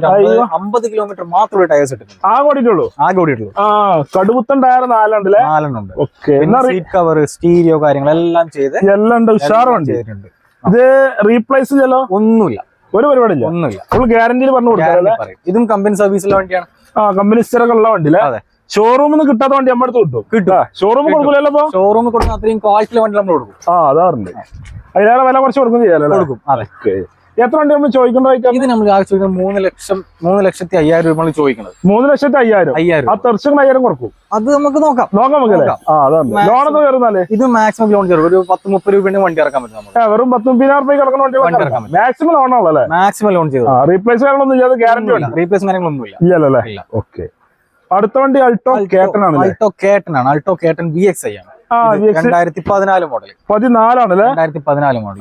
അമ്പത് കിലോമീറ്റർ മാത്രമേ ടയേഴ്സ് ഇട്ടിട്ടുണ്ട് ആ ഓടിയിട്ടുള്ളൂ? ആകെ ഓടിയിട്ടുള്ളൂ. ആ കടുപുത്തൻ ടയർ നാലുണ്ടല്ലേ നാലെണ്ണുണ്ട് ഓക്കെ സീറ്റ് കവർ സ്റ്റീരിയോ കാര്യങ്ങളെല്ലാം ചെയ്ത് എല്ലാം ഉണ്ട് ഉഷാർ എല്ലാം വണ്ടി ചെയ്തിട്ടുണ്ട്. ഇത് റീപ്ലേസ് ചെയ്യലോ ഒന്നുമില്ല. ഒരു പരിപാടിയില്ല? ഒന്നുമില്ല. ഫുൾ ഗ്യാരണ്ടിയിൽ പറഞ്ഞു കൊടുക്കാം Guarantee ഇതും കമ്പനി സർവീസിലെ വണ്ടിയാണ്. ആ കമ്പനി സ്ഥിരമൊക്കെ ഉള്ള വണ്ടി അല്ലേ അതെ. ഷോറൂമിൽ നിന്ന് കിട്ടാത്ത വണ്ടി നമ്മുടെ അടുത്ത് കിട്ടും. കിട്ടും. ഷോറൂമിൽ കൊടുക്കില്ലല്ലോ ഇപ്പൊ? ഷോറൂമിൽ കൊടുക്കുന്ന അത്രയും ക്വാളിറ്റി വണ്ടി നമ്മൾ കൊടുക്കും. ആ അതാറുണ്ട്. അതിലേറെ വില കുറച്ച് കൊടുക്കും ചെയ്യാലോ കൊടുക്കും. അതെ. എത്ര വണ്ടി നമ്മൾ ചോദിക്കേണ്ട ഇത് നമ്മൾ ചോദിക്കുന്നത് മൂന്ന് ലക്ഷം മൂന്ന് ലക്ഷത്തി അയ്യായിരം രൂപ നമ്മൾ ചോദിക്കുന്നത്. മൂന്ന് ലക്ഷത്തി അയ്യായിരം. അയ്യായിരം ആ തെർച്ചും അയ്യായിരം കൊടുക്കും. അത് നമുക്ക് നോക്കാം. നോക്കാം നമുക്ക്. ആ അതാണ് ലോൺ കയറുന്നാലേ? ഇത് മാക്സിമം ലോൺ ചേർക്കും ഒരു പത്ത് മുപ്പത് രൂപയുടെ വണ്ടി ഇറക്കാൻ പറ്റും നമുക്ക്. വെറും പത്ത് മുപ്പതിനായിരം രൂപ കിടക്കുന്ന വണ്ടി വണ്ടി ഇറക്കാൻ മാക്സിമം ലോൺ ആണല്ലേ മാക്സിമം ലോൺ ചെയ്തു റീപ്ലേസ് കാര്യങ്ങളൊന്നും ഇല്ലാതെ ഗ്യാരണ്ടി വേണ്ട റീപ്ലേസ് കാര്യങ്ങളൊന്നും ഇല്ല ഇല്ലല്ലേ ഇല്ല. ഓക്കെ. അടുത്ത വണ്ടി അൾട്ടോ കേട്ടൺ ആണ് അൾട്ടോ കേട്ടൻ ആണ്. Alto K ten B X I ആണ്. രണ്ടായിരത്തി പതിനാല് മോഡൽ പതിനാലാണല്ലേ? രണ്ടായിരത്തി പതിനാല് മോഡൽ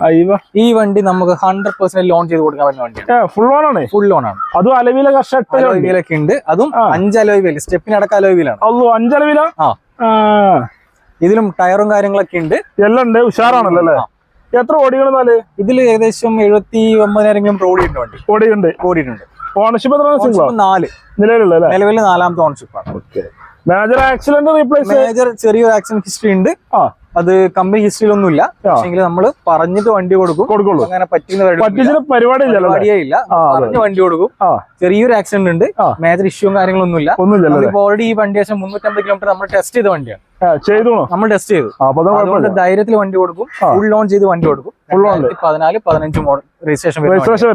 ഈ വണ്ടി നമുക്ക് ഹൺഡ്രഡ് പെർസെന്റ് ലോൺ ചെയ്ത് കൊടുക്കാൻ പറ്റുന്ന വണ്ടിയാണ്. ഫുൾ ഫുൾ ആണ്? ഫുൾ ലോൺ ആണ്. അതും അലവിലെ കർഷക അലോയ് വീലൊക്കെ ഉണ്ട്. അതും. അഞ്ച് അലോയ് വീൽ സ്റ്റെപ്പിന് അടക്കം അലോയ് വീലാണ് അല്ലോ അഞ്ചലവില അലവില ഇതിലും ടയറും കാര്യങ്ങളൊക്കെ ഉണ്ട്. എല്ലാം ഉണ്ട്. ഉഷാറാണല്ലോ അല്ലേ? എത്ര ഓടികൾ ഇതിൽ ഏകദേശം എഴുപത്തി ഒമ്പതിനായിരം ഓടിയിട്ടുണ്ട് വണ്ടി. ഓടിയുണ്ട്. ഓടിയിട്ടുണ്ട്. ഓണർഷിപ്പ് എത്രയാണ് നാല്. നിലവിലുള്ള നിലവിൽ നാലാമത്തെ ഓൺഷിപ്പ് ആണ്. Okay major accident replace major ചെറിയൊരു ആക്സിഡന്റ് ഹിസ്റ്ററി ഉണ്ട്. ആ. അത് കമ്പനി ഹിസ്റ്ററിയിലൊന്നുമില്ല പക്ഷെങ്കിൽ നമ്മൾ പറഞ്ഞിട്ട് വണ്ടി കൊടുക്കും. കൊടുക്കുള്ളൂ. അങ്ങനെ പറ്റുന്ന? പരിപാടിയേ ഇല്ല. പറഞ്ഞ് വണ്ടി കൊടുക്കും. ചെറിയൊരു ആക്സിഡന്റ് ഉണ്ട്. മേജർ ഇഷ്യൂ കാര്യങ്ങളൊന്നുമില്ല ഒന്നുമില്ലല്ലോ അല്ലേ? നമ്മളിപ്പോ ഓൾറെഡി ഈ വണ്ടി ഏകദേശം മുന്നൂറ്റമ്പത് കിലോമീറ്റർ നമ്മൾ ടെസ്റ്റ് ചെയ്ത വണ്ടിയാണ്. ചെയ്തു നമ്മൾ ടെസ്റ്റ് ചെയ്തു. അതുകൊണ്ട് ധൈര്യത്തിൽ വണ്ടി കൊടുക്കും. ഫുൾ ലോൺ ചെയ്ത് വണ്ടി കൊടുക്കും. ഫുൾ ലോൺ പതിനാല് പതിനഞ്ച് മോഡൽ രജിസ്ട്രേഷൻ രജിസ്ട്രേഷൻ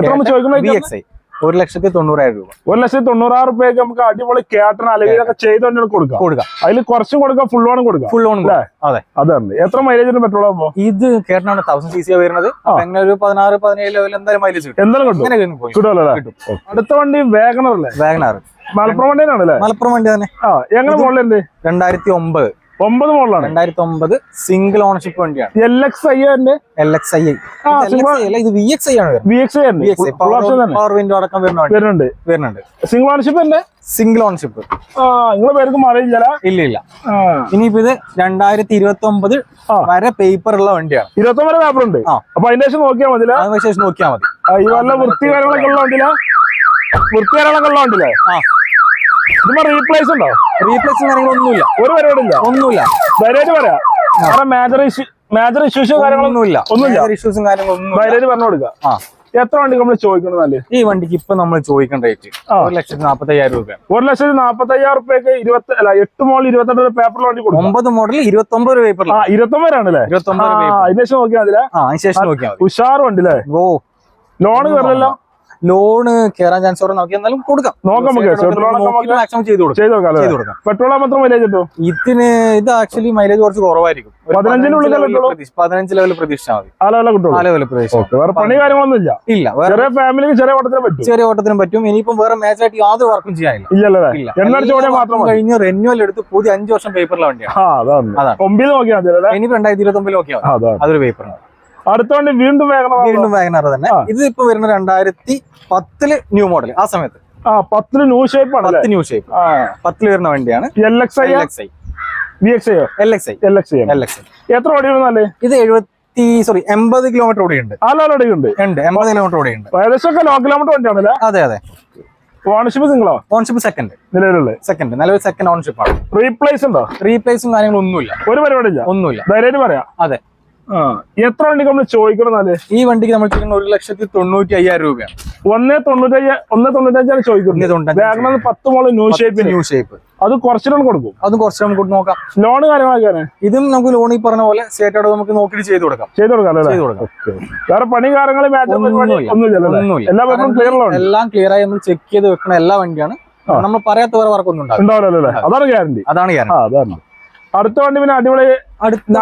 എത്ര ഒരു ലക്ഷത്തി തൊണ്ണൂറായിരം രൂപ. ഒരു ലക്ഷത്തി തൊണ്ണൂറായിരം രൂപയ്ക്ക് നമുക്ക് അടിപൊളി കേട്ടൺ അല്ലെങ്കിൽ ചെയ്ത് തന്നെ കൊടുക്കാം. കൊടുക്കാം. അതിൽ കുറച്ചും കൊടുക്കാം ഫുൾ ഓണും കൊടുക്കാം. ഫുൾ ലോൺ അതെ. അതെ എത്ര മൈലേജിന് പെട്രോൾ ഇത് കേട്ടാണ് തൗസൻഡ് സി സി വരുന്നത്. ഒരു പതിനാറ് പതിനേഴ് ലെവലിൽ എന്തായാലും മൈലേജ് കിട്ടും. എന്തായാലും കിട്ടും. കിട്ടുമല്ലോ. അടുത്ത വണ്ടി വേഗണർ അല്ലേ? വാഗനാർ മലപ്പുറം വണ്ടിയാണല്ലേ മലപ്പുറം വണ്ടി തന്നെ. ആ എങ്ങനെ മോഡലുണ്ട് രണ്ടായിരത്തി ഒമ്പത് ഒമ്പത് മോഡലാണ്? രണ്ടായിരത്തി ഒമ്പത് സിംഗിൾ ഓണർഷിപ്പ് വണ്ടിയാണ് L X I L X I അല്ല ഇത് വി എക്സ് ഐ ആണ് V X I power window അടക്കം വരുന്ന വണ്ടി. വരുന്നുണ്ട്. വരുന്നുണ്ട്. സിംഗിൾ ഓണർഷിപ്പ് ഉണ്ട് സിംഗിൾ ഓണർഷിപ്പ് നിങ്ങളെ പേർക്ക് അറിയില്ല ഇല്ല ഇല്ല. ഇനിയിപ്പോ ഇത് രണ്ടായിരത്തി ഇരുപത്തി ഒമ്പത്. വരെ പേപ്പർ ഉള്ള വണ്ടിയാണ്. ഇരുപത്തൊമ്പത് പേപ്പർ ഉണ്ട്. അപ്പൊ അതിന്റെ ശേഷം നോക്കിയാൽ മതി അതിന് ശേഷം നോക്കിയാൽ മതി. വൃത്തി കാര്യങ്ങളൊക്കെ ഉള്ള വണ്ടില്ല വൃത്തി കാര്യങ്ങളൊക്കെ ഉള്ള വണ്ടില്ലേ ഇതിപ്പോ റീപ്ലേസ് ഉണ്ടോ? റീപ്ലേസ് കാര്യങ്ങളൊന്നുമില്ല. ഒരു പരിപാടി ഇല്ല ഒന്നുമില്ല. ധൈര്യമായിട്ട് പറയാം. വേറെ മേജർ ഇഷ്യൂ മേജർ ഇഷ്യൂസ് കാര്യങ്ങളൊന്നുമില്ല. ഒന്നുമില്ല. ഇഷ്യൂസും കാര്യങ്ങളൊന്നും ധൈര്യമായിട്ട് പറഞ്ഞു കൊടുക്കുക എത്ര വണ്ടി നമ്മൾ ചോദിക്കുന്നത് നല്ല? ഈ വണ്ടിക്ക് ഇപ്പൊ നമ്മൾ ചോദിക്കേണ്ട റേറ്റ്. ഒരു ലക്ഷത്തി നാപ്പത്തി അയ്യായിരം രൂപയാണ്. ഒരു ലക്ഷത്തി നാപ്പത്തി അയ്യായിരം റുപ്യക്ക് ഇരുപത്തി അല്ല എട്ട് മോളിൽ ഇരുപത്തെട്ട് പേപ്പറിൽ വണ്ടി കൊടുക്കും. ഒമ്പത് മോഡൽ ഇരുപത്തി ഒമ്പത് പേപ്പറിൽ ഇരുപത്തൊമ്പതിനാണല്ലേ ഇരുപത്തി ഒമ്പത് പേപ്പർ അതിന് ശേഷം നോക്കിയാൽ മതില്ലേ ആ അതിന് ശേഷം നോക്കിയാൽ മതി. ഉഷാർ വണ്ടി അല്ലേ ഓ. ലോൺ കയറില്ലല്ലോ ലോണ് കേറാൻ ചാൻസ് പറഞ്ഞാൽ നോക്കി എന്നാലും കൊടുക്കാം. നോക്കാം നമുക്ക്. നമുക്ക് മാക്സിമം ചെയ്ത് കൊടുക്കാം. പെട്രോൾ മാത്രം മൈലേജ് കിട്ടും? ഇതിന് ഇത് ആക്ച്വലി മൈലേജ് കുറച്ച് കുറവായിരിക്കും. പതിനഞ്ച് ലെവൽ പ്രതീക്ഷിച്ചാൽ മതി. ആ ലെവൽ ഇല്ല. ചെറിയ ഫാമിലിക്ക് ചെറിയ ഓട്ടത്തിന് പറ്റും. ചെറിയ ഓട്ടത്തിനും പറ്റും. ഇനിയിപ്പം വേറെ മാച്ച് ആയിട്ട് യാതൊരു വർക്കും ചെയ്യാനില്ല. കഴിഞ്ഞ റെന്യൂവൽ എടുത്ത് പുതിയ അഞ്ചു വർഷം പേപ്പറിലെ വണ്ടിയാണ്. അതാണ്. ഒമ്പത് നോക്കിയാൽ ഇനിയിപ്പോ രണ്ടായിരത്തി ഇരുപത്തി ഒമ്പതിൽ നോക്കിയാൽ അതൊരു പേപ്പറാണ് അടുത്ത വണ്ടി വീണ്ടും വേഗം വീണ്ടും വാഗനർ തന്നെ. ഇത് ഇപ്പൊ വരുന്ന രണ്ടായിരത്തി പത്തിൽ ന്യൂ മോഡൽ ആ സമയത്ത്. ആ പത്തിൽ ന്യൂ ഷേപ്പ് ആണ് പത്ത് ന്യൂ ഷേപ്പ് പത്തിൽ വരുന്ന വണ്ടിയാണ്. L X I L X I B X I L X I L X I L X I എത്ര ഓടിയിരുന്നാലേ ഇത് എഴുപത്തി സോറി എൺപത് കിലോമീറ്റർ ഓടിയുണ്ട്. ലെവൽ ഉണ്ട്. എൺപത് കിലോമീറ്റർ ഓടിയുണ്ട്. ഏകദേശം ലോ കിലോമീറ്റർ വണ്ടിയാണല്ലേ അതെ അതെ. ഓണർഷിപ്പ് നിങ്ങളോ ഓൺഷിപ്പ് സെക്കൻഡ് നിലവിലുള്ള സെക്കൻഡ് നിലവിൽ സെക്കൻഡ് ഓൺഷിപ്പ് ആണ്. റീപ്ലേസ് ഉണ്ടോ? റീപ്ലേസും കാര്യങ്ങളും ഒന്നുമില്ല. ഒരു പരിപാടി ഇല്ല ഒന്നുമില്ല. ധൈര്യമായിട്ട് പറയാം. അതെ. എത്ര വണ്ടി നമ്മൾ ചോദിക്കണം എന്നാൽ? ഈ വണ്ടിക്ക് നമ്മൾ ചെയ്യുന്ന ഒരു ലക്ഷത്തി തൊണ്ണൂറ്റി അയ്യായിരം രൂപയാണ് ഒന്നേ തൊണ്ണൂറ്റി ഒന്നേ തൊണ്ണൂറ്റഞ്ചാണ് ചോദിക്കുന്നത് പത്ത് മോൾ ന്യൂ ഷേപ്പ് ന്യൂ ഷേപ്പ് അത് കുറച്ചിട്ടും കൊടുക്കും. അതും കുറച്ച് നമുക്ക് നോക്കാം. ലോൺ കാര്യങ്ങളൊക്കെ ഇതും നമുക്ക് ലോൺ ഈ പറഞ്ഞ പോലെ സ്റ്റേറ്റ് നമുക്ക് നോക്കിയിട്ട് ചെയ്ത് കൊടുക്കാം. ചെയ്ത് കൊടുക്കാം അല്ലേ? ചെയ്ത് കൊടുക്കാം. വേറെ പണി കാര്യങ്ങൾ എല്ലാ ക്ലിയർ ഉള്ള എല്ലാം ക്ലിയർ ആയി നമ്മൾ ചെക്ക് ചെയ്ത് വെക്കുന്ന എല്ലാ വണ്ടിയാണ്. നമ്മൾ പറയാത്ത വേറെ വർക്കൊന്നും ഉണ്ടാവും ഉണ്ടാവില്ല. അതാണ് ഗ്യാരണ്ടി അതാണ് ഗ്യാരണ്ടി അതാണ്. അടുത്ത വണ്ടി പിന്നെ അടിപൊളി അടുത്ത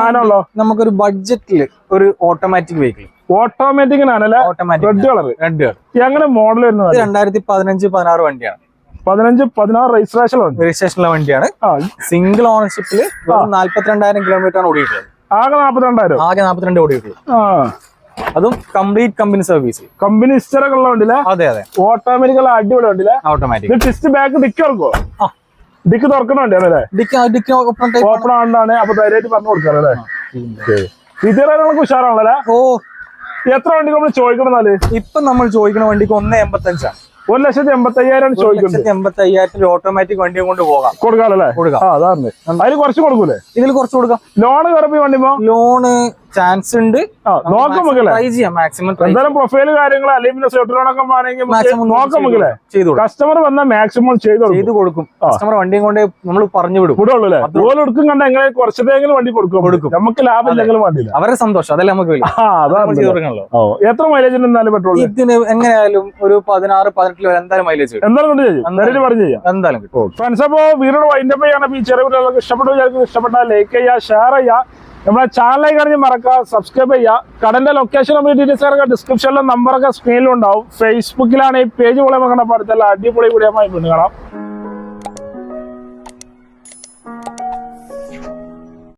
നമുക്കൊരു ബഡ്ജറ്റിൽ ഒരു ഓട്ടോമാറ്റിക് വെഹിക്കിൾ ഓട്ടോമാറ്റിക്കിനാണല്ലേ ഓട്ടോമാറ്റിക് റെഡ് കളർ രണ്ട് എങ്ങനെ മോഡൽ വരുന്നത്? രണ്ടായിരത്തി പതിനഞ്ച് പതിനാറ് വണ്ടിയാണ്. പതിനഞ്ച് പതിനാറ് രജിസ്ട്രേഷൻ രജിസ്ട്രേഷനുള്ള വണ്ടിയാണ്. സിംഗിൾ ഓണർഷിപ്പിൽ നാല്പത്തിരണ്ടായിരം കിലോമീറ്റർ ആണ് ഓടിയിട്ടുള്ളത്. ആകെ നാപ്പത്തിരണ്ടായിരം ആകെ നാല്പത്തിരണ്ട് ഓടിയിട്ടുള്ളൂ ആ. അതും കംപ്ലീറ്റ് കമ്പനി സർവീസ് കമ്പനി ഇസ്റ്ററൊക്കെ ഉള്ള വണ്ടിയില്ലേ അതെ അതെ. ഓട്ടോമാറ്റിക്കുള്ള അടിപൊളി വണ്ടിയില്ലേ ഓട്ടോമാറ്റിക് ടിസ്റ്റ് ബാക്ക് ഡിക്ക് ആ. ഡിക്ക് തുറക്കുന്ന അല്ലേ? ഡിക്ക് ഡിക്ക് ഓപ്പൺ ആണ്ടാണ് അപ്പൊ ധൈര്യമായിട്ട് പറഞ്ഞു കൊടുക്കാറല്ലേ വിദ്യാലയങ്ങളൊക്കെ ഉഷാറാണല്ലേ ഓ. എത്ര വണ്ടി നമ്മൾ ചോദിക്കണം ഇപ്പൊ നമ്മൾ ചോദിക്കണ വണ്ടിക്ക് ഒന്ന് എൺപത്തഞ്ചാണ്. ഒരു ലക്ഷത്തി എൺപത്തി അയ്യായിരം ചോദിക്കുന്നത് എൺപത്തി അയ്യായിരത്തിൽ ഓട്ടോമാറ്റിക് വണ്ടിയും കൊണ്ട് പോകാം. കൊടുക്കാറല്ലേ കൊടുക്കാം. അതാണ്. അതിൽ കുറച്ച് കൊടുക്കൂലേ? ഇതിൽ കുറച്ച് കൊടുക്കാം. ലോണ് വണ്ടി വണ്ടിപ്പോ ലോണ് ചാൻസ് ഉണ്ട്. ആ ട്രൈ ചെയ്യാം മാക്സിമം ട്രൈ എന്തായാലും പ്രൊഫൈൽ കാര്യങ്ങൾ അല്ലെങ്കിൽ പിന്നെ സെറ്റ് ലോണൊക്കെ വേണമെങ്കിൽ മാക്സിമം നോക്കാം കസ്റ്റമർ വന്ന മാക്സിമം ചെയ്ത് കൊടുക്കും. ചെയ്തു കൊടുക്കും. കസ്റ്റമർ വണ്ടിയും കൊണ്ട് നമ്മൾ പറഞ്ഞു വിടും. വിടുള്ളൂ അതുപോലെ എടുക്കും കണ്ട എങ്ങനെ കുറച്ചതെങ്കിലും വണ്ടി കൊടുക്കും. കൊടുക്കും. നമുക്ക് ലാഭം ഇല്ലെങ്കിലും വേണ്ടിയില്ല അവരുടെ സന്തോഷം. അതല്ലേ നമുക്ക് എത്ര മൈലേജ് എന്നാലും പെട്രോൾ ഇതിന് എങ്ങനെയായാലും ഒരു പതിനാറ് പതിനെട്ടിൽ വരെ എന്തായാലും മൈലേജ് എന്തായാലും പറഞ്ഞു ചെയ്യാം. എന്തായാലും ഫ്രണ്ട്സ് അപ്പോ വീടിനോട് വൈൻഡപ്പ് ചെയ്യണം ഈ ചെറിയ ഇഷ്ടപ്പെട്ടു ഇഷ്ടപ്പെട്ടാൽ ലൈക്ക് ചെയ്യുക ഷെയർ ചെയ്യുക. നമ്മളെ ചാനലായി കഴിഞ്ഞ് മറക്കുക സബ്സ്ക്രൈബ് ചെയ്യുക കടന്റെ ലൊക്കേഷൻ നമ്മൾ ഡീറ്റെയിൽസ് കിടക്കുക ഡിസ്ക്രിപ്ഷനിലും നമ്പറൊക്കെ സ്ക്രീനിലുണ്ടാവും ഫേസ്ബുക്കിലാണ് ഈ പേജ് പോലെ നോക്കണം അടുത്തുള്ള അടിപൊളി കൂടിയമായി കാണാം.